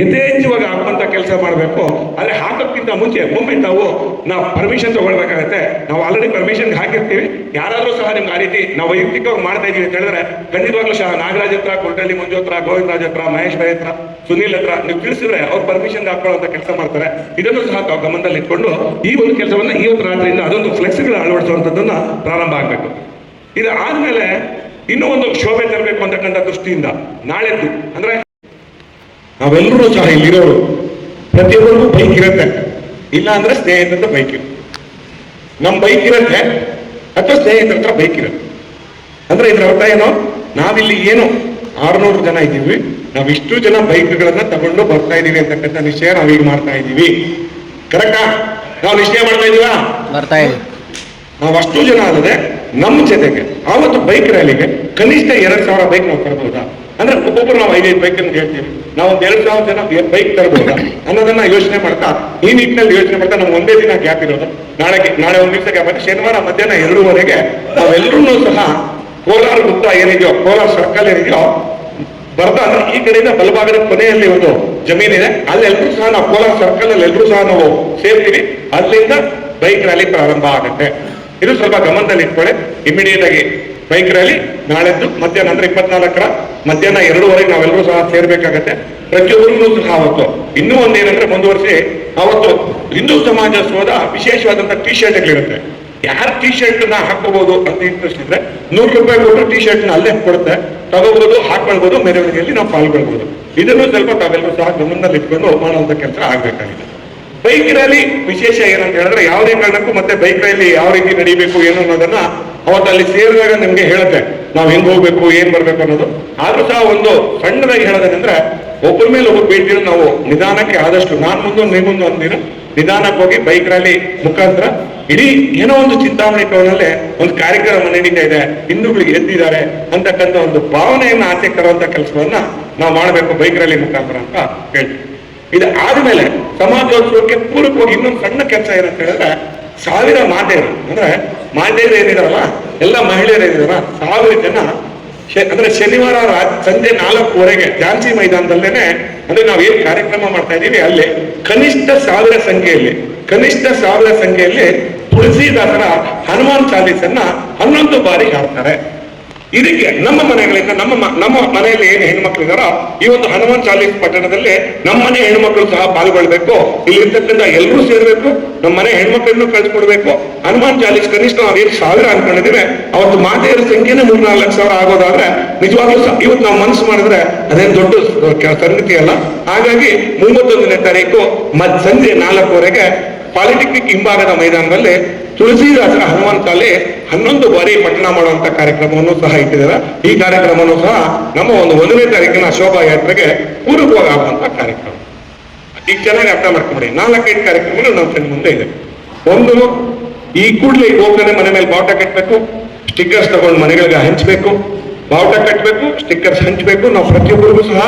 ಯಥೇಚ್ಛವಾಗ ಮಾಡಬೇಕು, ಆದರೆ ಹಾಕೋಕ್ಕಿಂತ ಮುಂಚೆ ಒಮ್ಮೆ ನಾವು ನಾವು ಪರ್ಮಿಷನ್ ತಗೊಳ್ಬೇಕಾಗತ್ತೆ. ನಾವು ಆಲ್ರೆಡಿ ಪರ್ಮಿಷನ್ ಹಾಕಿರ್ತೀವಿ. ಯಾರಾದರೂ ಸಹ ನಿಮ್ಗೆ ಆ ರೀತಿ ನಾವು ವೈಯಕ್ತಿಕವಾಗಿ ಮಾಡ್ತಾ ಇದೀವಿ ಅಂತ ಹೇಳಿದ್ರೆ ಖಂಡಿತವಾಗ್ಲೂ ಸಹ ನಾಗರಾಜ್ ಹತ್ರ ಕುರ್ಡಳ್ಳಿ ಮಂಜು ಹತ್ರ ಗೋವಿಂದ ರಾಜ್ ಹತ್ರ, ಮಹೇಶ್ ಭಾಯ್ ಹತ್ರ, ಸುನೀಲ್ ಹತ್ರ ನೀವು ತಿಳಿಸಿದ್ರೆ ಅವ್ರು ಪರ್ಮಿಷನ್ ಹಾಕೊಳ್ಳುವಂತ ಕೆಲಸ ಮಾಡ್ತಾರೆ. ಇದನ್ನು ಸಹ ತಾವು ಗಮನದಲ್ಲಿ ಇಟ್ಕೊಂಡು ಈ ಒಂದು ಕೆಲಸವನ್ನ ಇವತ್ತು ರಾತ್ರಿಯಿಂದ ಅದೊಂದು ಫ್ಲೆಕ್ಸ್ಗಳು ಅಳವಡಿಸುವಂತದ್ದನ್ನ ಪ್ರಾರಂಭ ಆಗಬೇಕು. ಇದು ಆದ್ಮೇಲೆ ಇನ್ನೂ ಒಂದು ಶೋಭೆ ತರಬೇಕು ಅಂತಕ್ಕಂಥ ದೃಷ್ಟಿಯಿಂದ ನಾಳೆದ್ದು ಅಂದ್ರೆ ನಾವೆಲ್ಲರೂ ಸಹ ಇಲ್ಲಿರೋರು ಪ್ರತಿಯೊಬ್ಬರಿಗೂ ಬೈಕ್ ಇರುತ್ತೆ. ಇಲ್ಲ ಅಂದ್ರೆ ಸ್ನೇಹಿತರ ಬೈಕ್ ಇರುತ್ತೆ. ನಮ್ಮ ಬೈಕ್ ಇರುತ್ತೆ ಅಥವಾ ಸ್ನೇಹಿತರ ಹತ್ರ ಬೈಕ್ ಇರುತ್ತೆ. ಅಂದ್ರೆ ಇದ್ರ ಅರ್ಥ ಏನು? ನಾವಿಲ್ಲಿ ಏನು ಆರ್ನೂರು ಜನ ಇದ್ದೀವಿ. ನಾವು ಇಷ್ಟು ಜನ ಬೈಕ್ಗಳನ್ನ ತಗೊಂಡು ಬರ್ತಾ ಇದೀವಿ ಅಂತಕ್ಕಂಥ ನಿಶ್ಚಯ ನಾವೀಗ ಮಾಡ್ತಾ ಇದ್ದೀವಿ. ಕರೆಕ್ಟಾ ನಾವು ನಿಶ್ಚಯ ಮಾಡ್ತಾ ಇದೀವಾ ಬರ್ತಾ ಇದೀವಿ ನಾವು ಅಷ್ಟು ಜನ ಅಲ್ಲದೆ ನಮ್ಮ ಜೊತೆಗೆ ಆವತ್ತು ಬೈಕ್ ರ್ಯಾಲಿಗೆ ಕನಿಷ್ಠ ಎರಡ್ ಸಾವಿರ ಬೈಕ್ ನಾವು ತರಬಹುದಾ ಅಂದ್ರೆ ಒಬ್ಬೊಬ್ರು ನಾವು ಐದೈದು ಬೈಕ್ ಅಂತ ಹೇಳ್ತೀವಿ. ನಾವು ಒಂದ್ ಎರಡ್ ಸಾವಿರ ಜನ ಬೈಕ್ ತರಬಹುದಾ ಅನ್ನೋದನ್ನ ಯೋಚನೆ ಮಾಡ್ತಾ, ಈ ನಿಟ್ಟಿನಲ್ಲಿ ಯೋಚನೆ ಮಾಡ್ತಾ ನಮ್ಗೆ ಒಂದೇ ದಿನ ಗ್ಯಾಪ್ ಇರೋದು. ನಾಳೆ ನಾಳೆ ಒಂದು ದಿವಸ ಗ್ಯಾಪ್ ಶನಿವಾರ ಮಧ್ಯಾಹ್ನ ಎರಡೂವರೆಗೆ ನಾವೆಲ್ಲರೂ ಸಹ ಕೋಲಾರ ವೃತ್ತ ಏನಿದೆಯೋ, ಕೋಲಾರ ಸರ್ಕಲ್ ಏನಿದೆಯೋ ಬರ್ತಾ ಈ ಕಡೆಯಿಂದ ಬಲಭಾಗದ ಕೊನೆಯಲ್ಲಿ ಒಂದು ಜಮೀನಿದೆ. ಅಲ್ಲಿ ಎಲ್ಲರೂ ಸಹ ನಾವು ಕೋಲಾರ ಸರ್ಕಲ್ ಅಲ್ಲಿ ಎಲ್ಲರೂ ಸಹ ನಾವು ಸೇರ್ತೀವಿ. ಅಲ್ಲಿಂದ ಬೈಕ್ ರ್ಯಾಲಿ ಪ್ರಾರಂಭ ಆಗುತ್ತೆ. ಇದು ಸ್ವಲ್ಪ ಗಮನದಲ್ಲಿ ಇಟ್ಕೊಳ್ಳಿ ಇಮಿಡಿಯೇಟ್ ಆಗಿ ಬೈಕ್ ರ್ಯಾಲಿ ನಾಳೆದ್ದು ಮಧ್ಯಾಹ್ನ ಅಂದ್ರೆ ಇಪ್ಪತ್ನಾಲ್ಕರ ಮಧ್ಯಾಹ್ನ ಎರಡೂವರೆಗೆ ನಾವೆಲ್ಲರೂ ಸಹ ಸೇರ್ಬೇಕಾಗತ್ತೆ. ಪ್ರತಿಯೊಬ್ಬರಿಗೂ ಸಹ ಅವತ್ತು ಇನ್ನೂ ಒಂದೇನಂದ್ರೆ ಮುಂದುವರಿಸಿ ಅವತ್ತು ಹಿಂದೂ ಸಮಾಜೋತ್ಸವದ ವಿಶೇಷವಾದಂತಹ ಟಿ ಶರ್ಟ್ಗಳಿರುತ್ತೆ ಯಾರು ಟಿ ಶರ್ಟ್ನ ಹಾಕೋಬಹುದು ಅಂತ ಇಂಟ್ರೆಸ್ಟ್ ಇದ್ರೆ ನೂರು ರೂಪಾಯಿ ಕೊಟ್ಟು ಟಿ ಶರ್ಟ್ನ ಅಲ್ಲೇ ಕೊಡುತ್ತೆ. ತಗೋಬಹುದು ಹಾಕೊಳ್ಬಹುದು ಮೆರವಣಿಗೆಯಲ್ಲಿ ನಾವು ಪಾಲ್ಗೊಳ್ಬಹುದು ಇದನ್ನು ಸ್ವಲ್ಪ ತಾವೆಲ್ಲರೂ ಸಹ ಗಮನದಲ್ಲಿ ಇಟ್ಕೊಂಡು ಮಾಡುವಂತ ಕೆಲಸ ಆಗ್ಬೇಕಾಗಿದೆ. ಬೈಕ್ ರ್ಯಾಲಿ ವಿಶೇಷ ಏನಂತ ಹೇಳಿದ್ರೆ ಯಾವುದೇ ಕಾರಣಕ್ಕೂ ಮತ್ತೆ ಬೈಕ್ ರ್ಯಾಲಿ ಯಾವ ರೀತಿ ನಡಿಬೇಕು, ಏನು ಅನ್ನೋದನ್ನ ಅವತ್ತಲ್ಲಿ ಸೇರಿದಾಗ ನಿಮ್ಗೆ ಹೇಳುತ್ತೆ ನಾವು ಹೆಂಗ್ ಹೋಗ್ಬೇಕು, ಏನ್ ಬರ್ಬೇಕು ಅನ್ನೋದು. ಆದ್ರೂ ಸಹ ಒಂದು ಸಣ್ಣದಾಗಿ ಹೇಳೋದೇನೆಂದ್ರೆ ಒಬ್ಬರ ಮೇಲೆ ಒಬ್ಬರು ಭೇಟಿ ನಾವು ನಿಧಾನಕ್ಕೆ ಆದಷ್ಟು ನಾನ್ ಮುಂದೆ ನೀವು ಮುಂದೆ ಅಂದಿರ ನಿಧಾನಕ್ಕೆ ಹೋಗಿ ಬೈಕ್ ರ್ಯಾಲಿ ಮುಖಾಂತರ ಇಡೀ ಏನೋ ಒಂದು ಚಿಂತಾಮಣಿ ಟೌನಲ್ಲಿ ಒಂದು ಕಾರ್ಯಕ್ರಮ ನಡೀತಾ ಇದೆ, ಹಿಂದೂಗಳಿಗೆ ಎದ್ದಿದ್ದಾರೆ ಅಂತಕ್ಕಂಥ ಒಂದು ಭಾವನೆಯನ್ನು ಆಸೆ ತರುವಂತ ಕೆಲಸವನ್ನ ನಾವು ಮಾಡಬೇಕು ಬೈಕ್ ರ್ಯಾಲಿ ಮುಖಾಂತರ ಅಂತ ಹೇಳ್ತೀವಿ. ಇದು ಆದ್ಮೇಲೆ ಸಮಾಜೋತ್ಸವಕ್ಕೆ ಪೂರಕವಾಗಿ ಇನ್ನೊಂದು ಸಣ್ಣ ಕೆಲಸ ಏನಂತ ಹೇಳಿದ್ರೆ ಸಾವಿರ ಮಾತೆಯರು. ಅಂದ್ರೆ ಮಾತೆಯರು ಏನಿದಾರಲ್ಲ, ಎಲ್ಲ ಮಹಿಳೆಯರು ಏನಿದಾರ ಸಾವಿರ ಜನ ಅಂದ್ರೆ ಶನಿವಾರ ಸಂಜೆ ನಾಲ್ಕೂವರೆಗೆ ಝಾನ್ಸಿ ಮೈದಾನದಲ್ಲೇನೆ, ಅಂದ್ರೆ ನಾವು ಏನ್ ಕಾರ್ಯಕ್ರಮ ಮಾಡ್ತಾ ಇದೀವಿ ಅಲ್ಲಿ ಕನಿಷ್ಠ ಸಾವಿರ ಸಂಖ್ಯೆಯಲ್ಲಿ, ಕನಿಷ್ಠ ಸಾವಿರ ಸಂಖ್ಯೆಯಲ್ಲಿ ತುಳಸಿದಾಸರ ಹನುಮಾನ್ ಚಾಲೀಸನ್ನ ಹನ್ನೊಂದು ಬಾರಿ ಹಾಡ್ತಾರೆ. ಇದಕ್ಕೆ ನಮ್ಮ ಮನೆಗಳಿಂದ ನಮ್ಮ ನಮ್ಮ ಮನೆಯಲ್ಲಿ ಏನು ಹೆಣ್ಮಕ್ಳಿದಾರೋ, ಈ ಒಂದು ಹನುಮಾನ್ ಚಾಲೀಸ್ ಪಟ್ಟಣದಲ್ಲಿ ನಮ್ಮ ಮನೆ ಹೆಣ್ಮಕ್ಳು ಸಹ ಪಾಲ್ಗೊಳ್ಬೇಕು. ಇಲ್ಲಿರ್ತಕ್ಕಂಥ ಎಲ್ಲರೂ ಸೇರ್ಬೇಕು, ನಮ್ಮ ಮನೆ ಹೆಣ್ಮಕ್ಳನ್ನು ಕಳ್ಸಿಕೊಡ್ಬೇಕು. ಹನುಮಾನ್ ಚಾಲೀಸ್ ಕನಿಷ್ಠ ನಾವು ಏನು ಸಾವಿರ ಅನ್ಕೊಂಡಿದ್ದೀವಿ ಅವತ್ತು ಮಾತೆಯರ ಸಂಖ್ಯೆನೇ ಮೂರ್ನಾಲ್ಕು ಸಾವಿರ ಆಗೋದಾದ್ರೆ, ನಿಜವಾಗ್ಲೂ ಇವತ್ತು ನಾವು ಮನಸ್ಸು ಮಾಡಿದ್ರೆ ಅದೇನು ದೊಡ್ಡ ಸಂಗತಿ ಅಲ್ಲ. ಹಾಗಾಗಿ ಮೂವತ್ತೊಂದನೇ ತಾರೀಕು ಮತ್ ಸಂಜೆ ನಾಲ್ಕುವರೆಗೆ ಪಾಲಿಟೆಕ್ನಿಕ್ ಹಿಂಭಾಗದ ಮೈದಾನದಲ್ಲಿ ತುಳಸಿದಾಸರ ಹನುಮಾನ್ ಕಾಲಿ ಹನ್ನೊಂದು ಬಾರಿ ಪಠಣ ಮಾಡುವಂತ ಕಾರ್ಯಕ್ರಮವನ್ನು ಸಹ ಇಟ್ಟಿದ್ದಾರೆ. ಈ ಕಾರ್ಯಕ್ರಮವನ್ನು ಸಹ ನಮ್ಮ ಒಂದು ಒಂದನೇ ತಾರೀಕಿನ ಶೋಭಾಯಾತ್ರೆಗೆ ಪೂರಕವಾಗುವಂತ ಕಾರ್ಯಕ್ರಮ. ಈಗ ಚೆನ್ನಾಗಿ ಅರ್ಥ ಮಾಡ್ಕೊಂಬಿಡಿ. ನಾಲ್ಕೈದು ಕಾರ್ಯಕ್ರಮಗಳು ನಮ್ಮ ಕಣ್ಣು ಮುಂದೆ ಇದೆ. ಒಂದು, ಈ ಕೂಡಲೇ ಹೋಗ್ತಾನೆ ಮನೆ ಮೇಲೆ ಬಾಟ ಕಟ್ಟಬೇಕು ಸ್ಟಿಕ್ಕರ್ಸ್ ತಗೊಂಡು ಮನೆಗಳಿಗೆ ಹಂಚಬೇಕು. ಬಾವುಟ ಕಟ್ಟಬೇಕು ಸ್ಟಿಕ್ಕರ್ಸ್ ಹಂಚಬೇಕು, ನಾವು ಪ್ರತಿಯೊಬ್ಬರಿಗೂ ಸಹ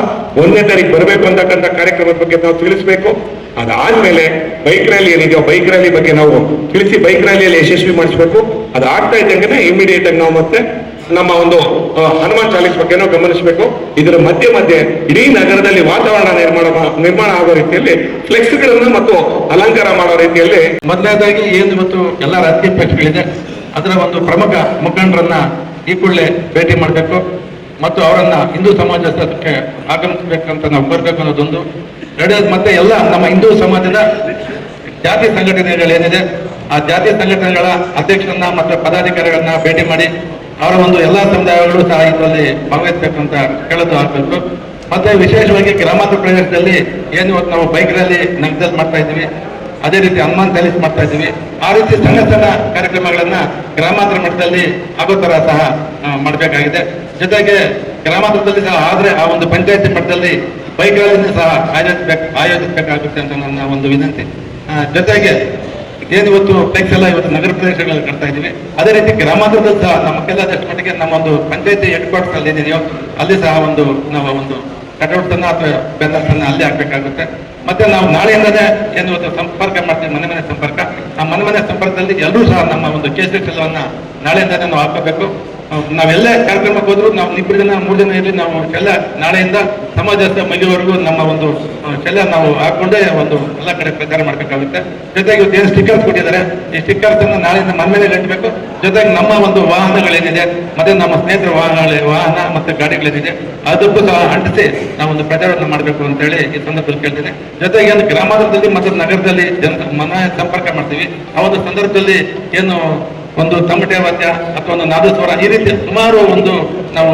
ಒಂದನೇ ತಾರೀಕು ಬರಬೇಕು ಅಂತಕ್ಕಂಥ ಕಾರ್ಯಕ್ರಮದ ಬಗ್ಗೆ ನಾವು ತಿಳಿಸ್ಬೇಕು. ಅದಾದ್ಮೇಲೆ ಬೈಕ್ ರ್ಯಾಲಿ ಏನಿದೆಯೋ ಬೈಕ್ ರ್ಯಾಲಿ ಬಗ್ಗೆ ನಾವು ತಿಳಿಸಿ ಬೈಕ್ ರ್ಯಾಲಿಯಲ್ಲಿ ಯಶಸ್ವಿ ಮಾಡಿಸ್ಬೇಕು. ಅದು ಆಗ್ತಾ ಇದ್ದಂಗೆ ಇಮಿಡಿಯೇಟ್ ಆಗಿ ನಾವು ಮತ್ತೆ ನಮ್ಮ ಒಂದು ಹನುಮಾನ್ ಚಾಲೀಸ್ ಬಗ್ಗೆನೂ ಗಮನಿಸಬೇಕು. ಇದರ ಮಧ್ಯೆ ಮಧ್ಯೆ ಇಡೀ ನಗರದಲ್ಲಿ ವಾತಾವರಣ ನಿರ್ಮಾಣ ನಿರ್ಮಾಣ ಆಗೋ ರೀತಿಯಲ್ಲಿ ಫ್ಲೆಕ್ಸ್ಗಳನ್ನು ಮತ್ತು ಅಲಂಕಾರ ಮಾಡೋ ರೀತಿಯಲ್ಲಿ ಮೊದಲನೇದಾಗಿ ಏನು ಇವತ್ತು ಎಲ್ಲ ರಾಜಕೀಯ ಪಕ್ಷಗಳಿದೆ ಅದರ ಒಂದು ಪ್ರಮುಖ ಮುಖಂಡರನ್ನ ಈ ಕೂಡಲೇ ಭೇಟಿ ಮಾಡಬೇಕು ಮತ್ತು ಅವರನ್ನ ಹಿಂದೂ ಸಮಾಜಕ್ಕೆ ಆಗಮಿಸಬೇಕಂತ ನಾವು ಕೋರ್ಬೇಕು ಅನ್ನೋದೊಂದು. ಎರಡನೇದು ಮತ್ತೆ ಎಲ್ಲ ನಮ್ಮ ಹಿಂದೂ ಸಮಾಜದ ಜಾತಿ ಸಂಘಟನೆಗಳೇನಿದೆ ಆ ಜಾತಿ ಸಂಘಟನೆಗಳ ಅಧ್ಯಕ್ಷರನ್ನ ಮತ್ತು ಪದಾಧಿಕಾರಿಗಳನ್ನ ಭೇಟಿ ಮಾಡಿ ಅವರ ಒಂದು ಎಲ್ಲಾ ಸಮುದಾಯಗಳು ಸಹ ಇದರಲ್ಲಿ ಭಾಗವಹಿಸಬೇಕಂತ ಹೇಳೋದು ಆಗ್ಬೇಕು. ಮತ್ತೆ ವಿಶೇಷವಾಗಿ ಗ್ರಾಮಾಂತರ ಪ್ರದೇಶದಲ್ಲಿ ಏನು ಇವತ್ತು ನಾವು ಬೈಕ್ ರ್ಯಾಲಿ ನಗ್ದಲ್ಲಿ ಮಾಡ್ತಾ ಇದ್ದೀವಿ. ಅದೇ ರೀತಿ ಹನುಮಾನ್ ಚಾಲೀಸ್ ಮಾಡ್ತಾ ಇದ್ದೀವಿ. ಆ ರೀತಿ ಸಣ್ಣ ಸಣ್ಣ ಕಾರ್ಯಕ್ರಮಗಳನ್ನ ಗ್ರಾಮಾಂತರ ಮಟ್ಟದಲ್ಲಿ ಆಗೋ ತರ ಸಹ ಮಾಡಬೇಕಾಗಿದೆ. ಜೊತೆಗೆ ಗ್ರಾಮಾಂತರದಲ್ಲಿ ಸಹ ಆದ್ರೆ ಆ ಒಂದು ಪಂಚಾಯತಿ ಮಟ್ಟದಲ್ಲಿ ಬೈಕ್ ರ್ಯಾಲಿನೂ ಸಹ ಆಯೋಜಿಸಬೇಕು, ಆಯೋಜಿಸಬೇಕಾಗುತ್ತೆ ಅಂತ ನನ್ನ ಒಂದು ವಿನಂತಿ. ಜೊತೆಗೆ ಏನು ಇವತ್ತು ಫ್ಲೆಕ್ಸ್ ಎಲ್ಲ ಇವತ್ತು ನಗರ ಪ್ರದೇಶಗಳಲ್ಲಿ ಕಟ್ತಾ ಇದ್ದೀವಿ. ಅದೇ ರೀತಿ ಗ್ರಾಮಾಂತರದಲ್ಲಿ ಸಹ ನಮ್ಮ ಮಟ್ಟಿಗೆ ನಮ್ಮ ಒಂದು ಪಂಚಾಯತಿ ಹೆಡ್ ಕ್ವಾರ್ಟರ್ ಅಲ್ಲಿ ಇದೆಯೋ ಅಲ್ಲಿ ಸಹ ಒಂದು, ನಾವು ಒಂದು ಕಟೌಟ್ ಅಥವಾ ಬ್ಯಾನರ್ಸನ್ನ ಅಲ್ಲಿ ಹಾಕ್ಬೇಕಾಗುತ್ತೆ. ಮತ್ತೆ ನಾವು ನಾಳೆಯಿಂದನೇ ಏನು ಸಂಪರ್ಕ ಮಾಡ್ತೀವಿ, ಮನೆ ಮನೆ ಸಂಪರ್ಕ. ಆ ಮನೆ ಮನೆ ಸಂಪರ್ಕದಲ್ಲಿ ಎಲ್ಲರೂ ಸಹ ನಮ್ಮ ಒಂದು ಕೇಸರಿ ಶೆಲ್ಲವನ್ನ ನಾಳೆಯಿಂದನೇ ನಾವು ಹಾಕಬೇಕು ನಾವೆಲ್ಲೇ ಕಾರ್ಯಕ್ರಮಕ್ಕೆ ಹೋದ್ರು ನಾವು ಇಬ್ಬರು ಜನ, ಮೂರು ಜನ ಇರಲಿ, ನಾವು ಎಲ್ಲ ನಾಳೆಯಿಂದ ಸಮಾಜದ ಮೈಲಿವರೆಗೂ ನಮ್ಮ ಒಂದು ಎಲ್ಲ ನಾವು ಹಾಕೊಂಡೇ ಒಂದು ಎಲ್ಲ ಕಡೆ ಪ್ರಚಾರ ಮಾಡಬೇಕಾಗುತ್ತೆ. ಜೊತೆಗೆ ಇವತ್ತು ಏನು ಸ್ಟಿಕ್ಕರ್ಸ್ ಕೊಟ್ಟಿದ್ದಾರೆ? ಈ ಸ್ಟಿಕ್ಕರ್ಸ್ ಅನ್ನು ನಾಳೆಯಿಂದ ಮನೆ ಮೇಲೆ ಗಂಟಬೇಕು ಜೊತೆಗೆ ನಮ್ಮ ಒಂದು ವಾಹನಗಳೇನಿದೆ ಮತ್ತೆ ನಮ್ಮ ಸ್ನೇಹಿತರ ವಾಹನಗಳ ವಾಹನ ಮತ್ತೆ ಗಾಡಿಗಳೇನಿದೆ ಅದಕ್ಕೂ ಸಹ ಅಂಟಿಸಿ ನಾವು ಒಂದು ಪ್ರಚಾರವನ್ನು ಮಾಡಬೇಕು ಅಂತ ಹೇಳಿ ಈ ಸಂದರ್ಭದಲ್ಲಿ ಕೇಳ್ತೇನೆ. ಜೊತೆಗೆ ಒಂದು ಗ್ರಾಮಾಂತರದಲ್ಲಿ ಮತ್ತು ನಗರದಲ್ಲಿ ಜನ ಮನ ಸಂಪರ್ಕ ಮಾಡ್ತೀವಿ. ಆ ಒಂದು ಸಂದರ್ಭದಲ್ಲಿ ಏನು ಒಂದು ತಮಟೆ ವಾದ್ಯ ಅಥವಾ ಒಂದು ನಾದಸ್ವರ ಈ ರೀತಿ ಸುಮಾರು ಒಂದು ನಾವು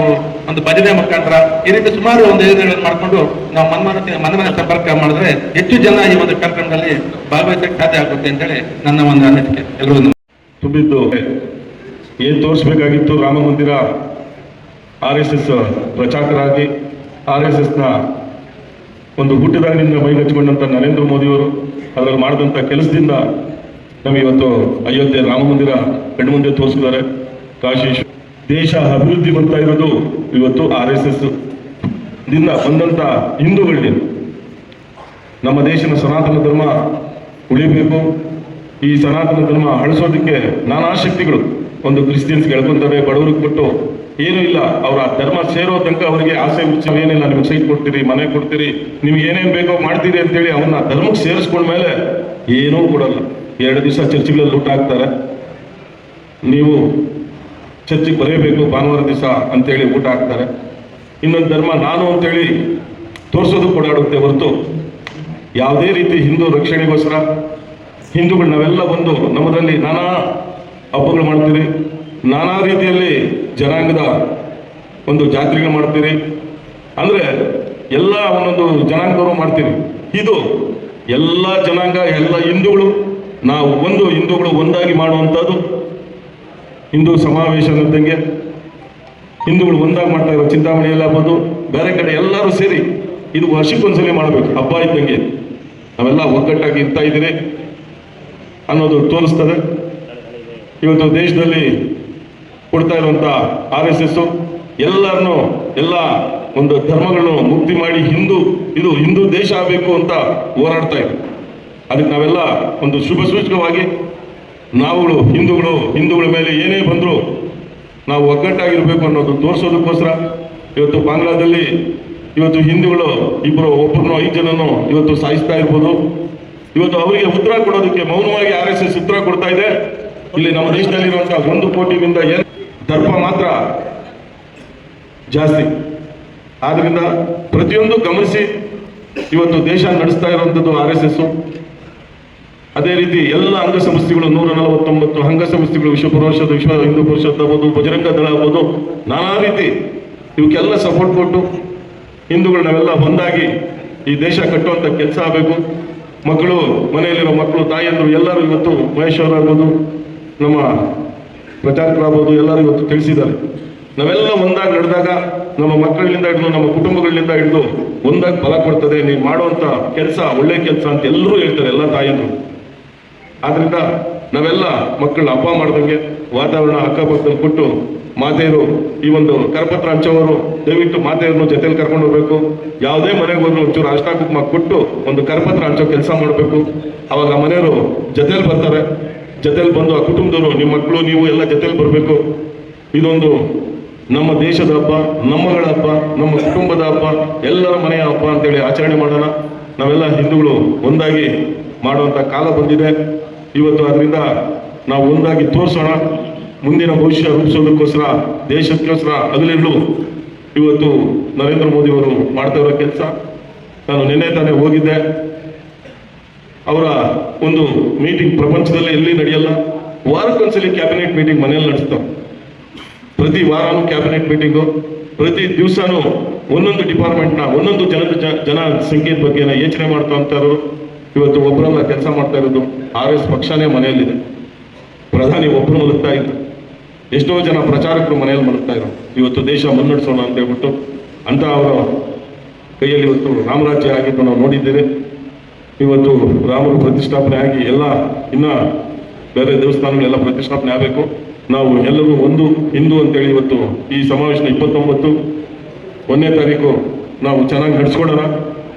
ಒಂದು ಭಜನೆ ಮುಖಾಂತರ ಈ ರೀತಿ ಸುಮಾರು ಒಂದು ಯೋಜನೆಗಳನ್ನು ಮಾಡಿಕೊಂಡು ನಾವು ಮನ್ಮನ ಮನೆ ಮನೆ ಸಂಪರ್ಕ ಮಾಡಿದ್ರೆ ಹೆಚ್ಚು ಜನ ಈ ಒಂದು ಕಾರ್ಯಕ್ರಮದಲ್ಲಿ ಭಾಗವಹಿಸಕ್ಕೆ ಸಾಧ್ಯ ಆಗುತ್ತೆ ಅಂತೇಳಿ ನನ್ನ ಒಂದು ಅನಿಸಿಕೆ. ಎಲ್ಲರೂ ತುಂಬಿದ್ದು ಏನು ತೋರಿಸ್ಬೇಕಾಗಿತ್ತು Ram Mandir R S S ಪ್ರಚಾರಕರಾಗಿ R S ಎಸ್ನ ಒಂದು ಹುಟ್ಟಿದಾಗಿನಿಂದ ಮೈಗಚ್ಚಿಕೊಂಡಂಥ ನರೇಂದ್ರ ಮೋದಿಯವರು ಅದರಲ್ಲಿ ಮಾಡಿದಂಥ ಕೆಲಸದಿಂದ ನಮಗೆ ಇವತ್ತು ಅಯೋಧ್ಯೆ ರಾಮ ಮಂದಿರ ಕಣ್ಮುಂದೆ ತೋರಿಸಿದ್ದಾರೆ. ಕಾಶಿ ದೇಶ ಅಭಿವೃದ್ಧಿ ಬರ್ತಾ ಇರೋದು ಇವತ್ತು ಆರ್ ಎಸ್ ಎಸ್ ದಿಂದ ಬಂದಂತ ಹಿಂದೂಗಳಿಗೆ. ನಮ್ಮ ದೇಶದ ಸನಾತನ ಧರ್ಮ ಉಳಿಬೇಕು. ಈ ಸನಾತನ ಧರ್ಮ ಅಳಿಸೋದಕ್ಕೆ ನಾನಾ ಶಕ್ತಿಗಳು ಒಂದು ಕ್ರಿಶ್ಚಿಯನ್ಸ್ ಕೇಳ್ಕೊಂತಾರೆ ಬಡವರಿಗೆ ಕೊಟ್ಟು ಏನೂ ಇಲ್ಲ. ಅವರ ಧರ್ಮ ಸೇರೋ ತನಕ ಅವರಿಗೆ ಆಸೆ ಉತ್ಸವ ಏನಿಲ್ಲ. ನಿಮಗೆ ಸೈಟ್ ಕೊಡ್ತೀರಿ, ಮನೆ ಕೊಡ್ತೀರಿ, ನಿಮ್ಗೆ ಏನೇನು ಬೇಕೋ ಮಾಡ್ತೀರಿ ಅಂತೇಳಿ ಅವನ್ನ ಧರ್ಮಕ್ಕೆ ಸೇರಿಸ್ಕೊಂಡ್ಮೇಲೆ ಏನೂ ಕೊಡಲ್ಲ. ಎರಡು ದಿವಸ ಚರ್ಚ್ಗಳಲ್ಲಿ ಊಟ ಹಾಕ್ತಾರೆ. ನೀವು ಚರ್ಚಿಗೆ ಬರೆಯಬೇಕು ಭಾನುವಾರ ದಿವಸ ಅಂತೇಳಿ ಊಟ ಹಾಕ್ತಾರೆ. ಇನ್ನೊಂದು ಧರ್ಮ ನಾನು ಅಂತೇಳಿ ತೋರಿಸೋದು ಓಡಾಡುತ್ತೆ ಹೊರತು ಯಾವುದೇ ರೀತಿ ಹಿಂದೂ ರಕ್ಷಣೆಗೋಸ್ಕರ ಹಿಂದೂಗಳು ನಾವೆಲ್ಲ ಬಂದು ನಮ್ಮದಲ್ಲಿ ನಾನಾ ಹಬ್ಬಗಳು ಮಾಡ್ತೀರಿ, ನಾನಾ ರೀತಿಯಲ್ಲಿ ಜನಾಂಗದ ಒಂದು ಜಾತ್ರೆಗಳು ಮಾಡ್ತೀರಿ. ಅಂದರೆ ಎಲ್ಲ ಒಂದೊಂದು ಜನಾಂಗದವರು ಮಾಡ್ತೀರಿ. ಇದು ಎಲ್ಲ ಜನಾಂಗ, ಎಲ್ಲ ಹಿಂದೂಗಳು ನಾವು ಒಂದು ಹಿಂದೂಗಳು ಒಂದಾಗಿ ಮಾಡುವಂಥದ್ದು ಹಿಂದೂ ಸಮಾವೇಶ ಅನ್ನೋದಂಗೆ ಹಿಂದೂಗಳು ಒಂದಾಗಿ ಮಾಡ್ತಾ ಇರೋ ಚಿಂತಾಮಣಿಯಲ್ಲಿ ಆಗ್ಬೋದು ಬೇರೆ ಕಡೆ ಎಲ್ಲರೂ ಸೇರಿ ಇದು ವರ್ಷಕ್ಕೊಂದ್ಸಲಿ ಮಾಡಬೇಕು, ಹಬ್ಬ ಇದ್ದಂಗೆ. ನಾವೆಲ್ಲ ಒಗ್ಗಟ್ಟಾಗಿ ಇರ್ತಾ ಇದ್ದೀರಿ ಅನ್ನೋದು ತೋರಿಸ್ತದೆ. ಇವತ್ತು ದೇಶದಲ್ಲಿ ಕೊಡ್ತಾ ಇರುವಂಥ ಆರ್ ಎಸ್ ಎಸ್ಸು ಎಲ್ಲರನ್ನು, ಎಲ್ಲ ಒಂದು ಧರ್ಮಗಳನ್ನು ಮುಕ್ತಿ ಮಾಡಿ ಹಿಂದೂ, ಇದು ಹಿಂದೂ ದೇಶ ಆಗಬೇಕು ಅಂತ ಹೋರಾಡ್ತಾ ಇದೆ ಅದಕ್ಕೆ ನಾವೆಲ್ಲ ಒಂದು ಶುಭ ಸೂಚಕವಾಗಿ ನಾವುಗಳು, ಹಿಂದೂಗಳು, ಹಿಂದೂಗಳ ಮೇಲೆ ಏನೇ ಬಂದರೂ ನಾವು ಒಗ್ಗಟ್ಟಾಗಿರಬೇಕು ಅನ್ನೋದು ತೋರಿಸೋದಕ್ಕೋಸ್ಕರ ಇವತ್ತು ಬಾಂಗ್ಲಾದಲ್ಲಿ ಇವತ್ತು ಹಿಂದೂಗಳು ಇಬ್ಬರು ಒಬ್ಬರನ್ನು ಐದು ಜನನು ಇವತ್ತು ಸಾಯಿಸ್ತಾ ಇರ್ಬೋದು. ಇವತ್ತು ಅವರಿಗೆ ಉತ್ತರ ಕೊಡೋದಕ್ಕೆ ಮೌನವಾಗಿ ಆರ್ ಎಸ್ ಎಸ್ ಉತ್ತರ ಕೊಡ್ತಾ ಇದೆ. ಇಲ್ಲಿ ನಮ್ಮ ದೇಶದಲ್ಲಿರುವಂತಹ ಒಂದು ಕೋಟಿಗಿಂತ ಏನು ದರ್ಪ ಮಾತ್ರ ಜಾಸ್ತಿ. ಆದ್ದರಿಂದ ಪ್ರತಿಯೊಂದು ಗಮನಿಸಿ ಇವತ್ತು ದೇಶ ನಡೆಸ್ತಾ ಇರುವಂಥದ್ದು ಆರ್ ಎಸ್ ಎಸ್ ಅದೇ ರೀತಿ ಎಲ್ಲ ಅಂಗಸಂಸ್ಥೆಗಳು ನೂರ ನಲವತ್ತೊಂಬತ್ತು ಅಂಗಸಂಸ್ಥೆಗಳು ವಿಶ್ವ ಪರಿಷತ್ ವಿಶ್ವ ಹಿಂದೂ ಪರಿಷತ್ ಆಗ್ಬೋದು ಬಜರಂಗ ದಳ ಆಗ್ಬೋದು, ನಾನಾ ರೀತಿ ಇವಕ್ಕೆಲ್ಲ ಸಪೋರ್ಟ್ ಕೊಟ್ಟು ಹಿಂದೂಗಳು ನಾವೆಲ್ಲ ಒಂದಾಗಿ ಈ ದೇಶ ಕಟ್ಟುವಂಥ ಕೆಲಸ ಆಗಬೇಕು. ಮಕ್ಕಳು, ಮನೆಯಲ್ಲಿರೋ ಮಕ್ಕಳು, ತಾಯಿಯಂದರು ಎಲ್ಲರೂ ಇವತ್ತು ಮಹೇಶ್ವರ ಆಗ್ಬೋದು, ನಮ್ಮ ಪ್ರಚಾರಕರಾಗ್ಬೋದು ಎಲ್ಲರೂ ಇವತ್ತು ತಿಳಿಸಿದ್ದಾರೆ. ನಾವೆಲ್ಲ ಒಂದಾಗಿ ನಡೆದಾಗ ನಮ್ಮ ಮಕ್ಕಳಿಂದ ಹಿಡಿದು, ನಮ್ಮ ಕುಟುಂಬಗಳಿಂದ ಹಿಡಿದು ಒಂದಾಗಿ ಫಲ ಕೊಡ್ತದೆ. ನೀವು ಮಾಡುವಂಥ ಕೆಲಸ, ಒಳ್ಳೆ ಕೆಲಸ ಅಂತ ಎಲ್ಲರೂ ಹೇಳ್ತಾರೆ, ಎಲ್ಲ ತಾಯಿಯಂದರು. ಆದ್ರಿಂದ ನಾವೆಲ್ಲ ಮಕ್ಕಳನ್ನ ಹಬ್ಬ ಮಾಡ್ದಂಗೆ ವಾತಾವರಣ ಅಕ್ಕಪಕ್ಕದಲ್ಲಿ ಕೊಟ್ಟು ಮಾತೆಯರು ಈ ಒಂದು ಕರಪತ್ರ ಹಂಚೋವರು ದಯವಿಟ್ಟು ಮಾತೆಯರನ್ನು ಜೊತೆಲಿ ಕರ್ಕೊಂಡು ಹೋಗ್ಬೇಕು. ಯಾವುದೇ ಮನೆಗೆ ಹೋದ್ರು ಒಂಚೂರು ಅರ್ಶನ ಮಾಡಿ ಕೊಟ್ಟು ಒಂದು ಕರಪತ್ರ ಹಂಚೋ ಕೆಲಸ ಮಾಡಬೇಕು. ಅವಾಗ ಆ ಮನೆಯವರು ಜೊತೆಲಿ ಬರ್ತಾರೆ. ಜೊತೆಲಿ ಬಂದು ಆ ಕುಟುಂಬದವರು, ನಿಮ್ಮ ಮಕ್ಕಳು, ನೀವು ಎಲ್ಲ ಜೊತೆಲಿ ಬರಬೇಕು. ಇದೊಂದು ನಮ್ಮ ದೇಶದ ಹಬ್ಬ, ನಮ್ಮಗಳ ಹಬ್ಬ, ನಮ್ಮ ಕುಟುಂಬದ ಹಬ್ಬ, ಎಲ್ಲರ ಮನೆಯ ಹಬ್ಬ ಅಂತೇಳಿ ಆಚರಣೆ ಮಾಡೋಣ. ನಾವೆಲ್ಲ ಹಿಂದೂಗಳು ಒಂದಾಗಿ ಮಾಡುವಂಥ ಕಾಲ ಬಂದಿದೆ. ಇವತ್ತು ಅದರಿಂದ ನಾವು ಒಂದಾಗಿ ತೋರಿಸೋಣ. ಮುಂದಿನ ಭವಿಷ್ಯ ರೂಪಿಸೋದಕ್ಕೋಸ್ಕರ, ದೇಶಕ್ಕೋಸ್ಕರ ಹಗಲಿರುಳು ಇವತ್ತು ನರೇಂದ್ರ ಮೋದಿ ಅವರು ಮಾಡ್ತಾ ಇರೋ ಕೆಲಸ, ನಾನು ನಿನ್ನೆ ತಾನೇ ಹೋಗಿದ್ದೆ. ಅವರ ಒಂದು ಮೀಟಿಂಗ್ ಪ್ರಪಂಚದಲ್ಲಿ ಎಲ್ಲಿ ನಡೆಯಲ್ಲ, ವಾರಕ್ಕೊಂದ್ಸಲಿ ಕ್ಯಾಬಿನೆಟ್ ಮೀಟಿಂಗ್ ಮನೆಯಲ್ಲಿ ನಡೆಸ್ತಾವೆ. ಪ್ರತಿ ವಾರನೂ ಕ್ಯಾಬಿನೆಟ್ ಮೀಟಿಂಗು ಪ್ರತಿ ದಿವಸನೂ ಒಂದೊಂದು ಡಿಪಾರ್ಟ್ಮೆಂಟ್ನ ಒಂದೊಂದು ಜನದ ಜನ ಸಂಖ್ಯೆ ಬಗ್ಗೆ ಯೋಚನೆ ಮಾಡ್ತಾ ಇವತ್ತು ಒಬ್ಬರಲ್ಲ ಕೆಲಸ ಮಾಡ್ತಾ ಇರೋದು ಆರ್ ಎಸ್ ಪಕ್ಷನೇ ಮನೆಯಲ್ಲಿದೆ. ಪ್ರಧಾನಿ ಒಬ್ಬರು ಮಲಗ್ತಾ ಇದ್ರು ಎಷ್ಟೋ ಜನ ಪ್ರಚಾರಕರು ಮನೆಯಲ್ಲಿ ಮಲಗ್ತಾ ಇದ್ರು ಇವತ್ತು ದೇಶ ಮುನ್ನಡೆಸೋಣ ಅಂತ ಹೇಳ್ಬಿಟ್ಟು ಅಂತ ಅವರ ಕೈಯಲ್ಲಿ ಇವತ್ತು ರಾಮರಾಜ್ಯ ಆಗಿದ್ದು ನಾವು ನೋಡಿದ್ದೇವೆ. ಇವತ್ತು ರಾಮರು ಪ್ರತಿಷ್ಠಾಪನೆ ಆಗಿ ಎಲ್ಲ ಇನ್ನ ಬೇರೆ ದೇವಸ್ಥಾನಗಳೆಲ್ಲ ಪ್ರತಿಷ್ಠಾಪನೆ ಆಗಬೇಕು. ನಾವು ಎಲ್ಲರೂ ಒಂದು ಹಿಂದೂ ಅಂತೇಳಿ ಇವತ್ತು ಈ ಸಮಾವೇಶನ ಇಪ್ಪತ್ತೊಂಬತ್ತು. ಒಂದನೇ ತಾರೀಕು ನಾವು ಚೆನ್ನಾಗಿ ನಡೆಸ್ಕೊಡೋಣ.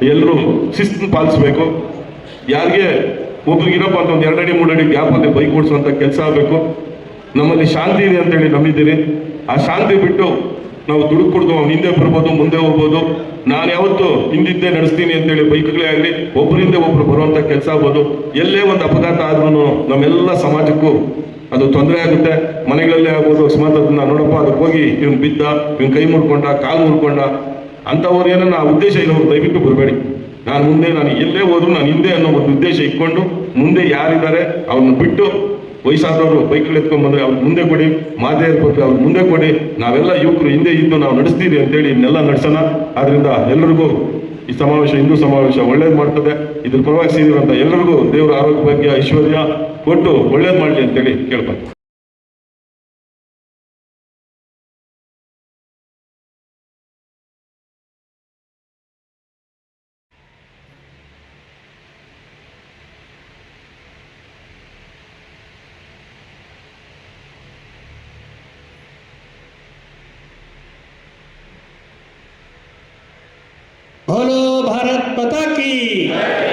ಎಲ್ಲರೂ ಶಿಸ್ತು ಪಾಲಿಸ್ಬೇಕು. ಯಾರಿಗೆ ಒಬ್ರಿಗಿರಪ್ಪ ಅಂತ ಒಂದು ಎರಡಡಿ ಮೂರಡಿ ಗ್ಯಾಪ್ ಅಲ್ಲಿ ಬೈಕ್ ಓಡಿಸುವಂಥ ಕೆಲಸ ಆಗಬೇಕು. ನಮ್ಮಲ್ಲಿ ಶಾಂತಿ ಇದೆ ಅಂತೇಳಿ ನಂಬಿದ್ದೀರಿ. ಆ ಶಾಂತಿ ಬಿಟ್ಟು ನಾವು ದುಡುಕು ಕುಡ್ದು ಅವ್ನು ಹಿಂದೆ ಬರ್ಬೋದು, ಮುಂದೆ ಹೋಗ್ಬೋದು. ನಾನು ಯಾವತ್ತು ಹಿಂದಿದ್ದೇ ನಡೆಸ್ತೀನಿ ಅಂತೇಳಿ ಬೈಕ್ಗಳೇ ಆಗಲಿ ಒಬ್ಬರಿಂದ ಒಬ್ರು ಬರುವಂಥ ಕೆಲಸ ಆಗ್ಬೋದು. ಎಲ್ಲೇ ಒಂದು ಅಪಘಾತ ಆದ್ರೂ ನಮ್ಮೆಲ್ಲ ಸಮಾಜಕ್ಕೂ ಅದು ತೊಂದರೆ ಆಗುತ್ತೆ. ಮನೆಗಳಲ್ಲೇ ಆಗ್ಬೋದು ಅಕಸ್ಮಾತ್ ಅದನ್ನ ನೋಡಪ್ಪ, ಅದಕ್ಕೆ ಹೋಗಿ ಇವ್ನು ಬಿದ್ದ, ಇವ್ನ ಕೈ ಮುಡ್ಕೊಂಡ ಕಾಲು ಮುಡ್ಕೊಂಡ ಅಂಥವ್ರು ಏನನ್ನ ಉದ್ದೇಶ ಅವ್ರು ದಯವಿಟ್ಟು ಬರಬೇಡಿ. ನಾನು ಮುಂದೆ, ನಾನು ಎಲ್ಲೇ ಹೋದ್ರು ನಾನು ಹಿಂದೆ ಅನ್ನೋ ಒಂದು ಉದ್ದೇಶ ಇಟ್ಕೊಂಡು ಮುಂದೆ ಯಾರಿದ್ದಾರೆ ಅವ್ರನ್ನ ಬಿಟ್ಟು ವಯಸ್ಸಾದವರು ಬೈಕ್ಗಳು ಎತ್ಕೊಂಡ್ ಬಂದ್ರೆ ಅವ್ರ ಮುಂದೆ ಕೊಡಿ ಮಾದೇ ಇರ್ಬೇಕು ಅವ್ರ ಮುಂದೆ ಕೊಡಿ. ನಾವೆಲ್ಲ ಯುವಕರು ಹಿಂದೆ ಇದ್ದು ನಾವು ನಡೆಸ್ತೀವಿ ಅಂತೇಳಿ ಇದನ್ನೆಲ್ಲ ನಡೆಸೋಣ. ಆದ್ರಿಂದ ಎಲ್ಲರಿಗೂ ಈ ಸಮಾವೇಶ, ಹಿಂದೂ ಸಮಾವೇಶ ಒಳ್ಳೇದು ಮಾಡ್ತದೆ. ಇದ್ರ ಪರವಾಗಿ ಸೇರಿರುವಂತ ಎಲ್ಲರಿಗೂ ದೇವರ ಆರೋಗ್ಯ, ಭಾಗ್ಯ, ಐಶ್ವರ್ಯ ಕೊಟ್ಟು ಒಳ್ಳೇದು ಮಾಡಲಿ ಅಂತೇಳಿ ಕೇಳ್ಬೇಕು Amém.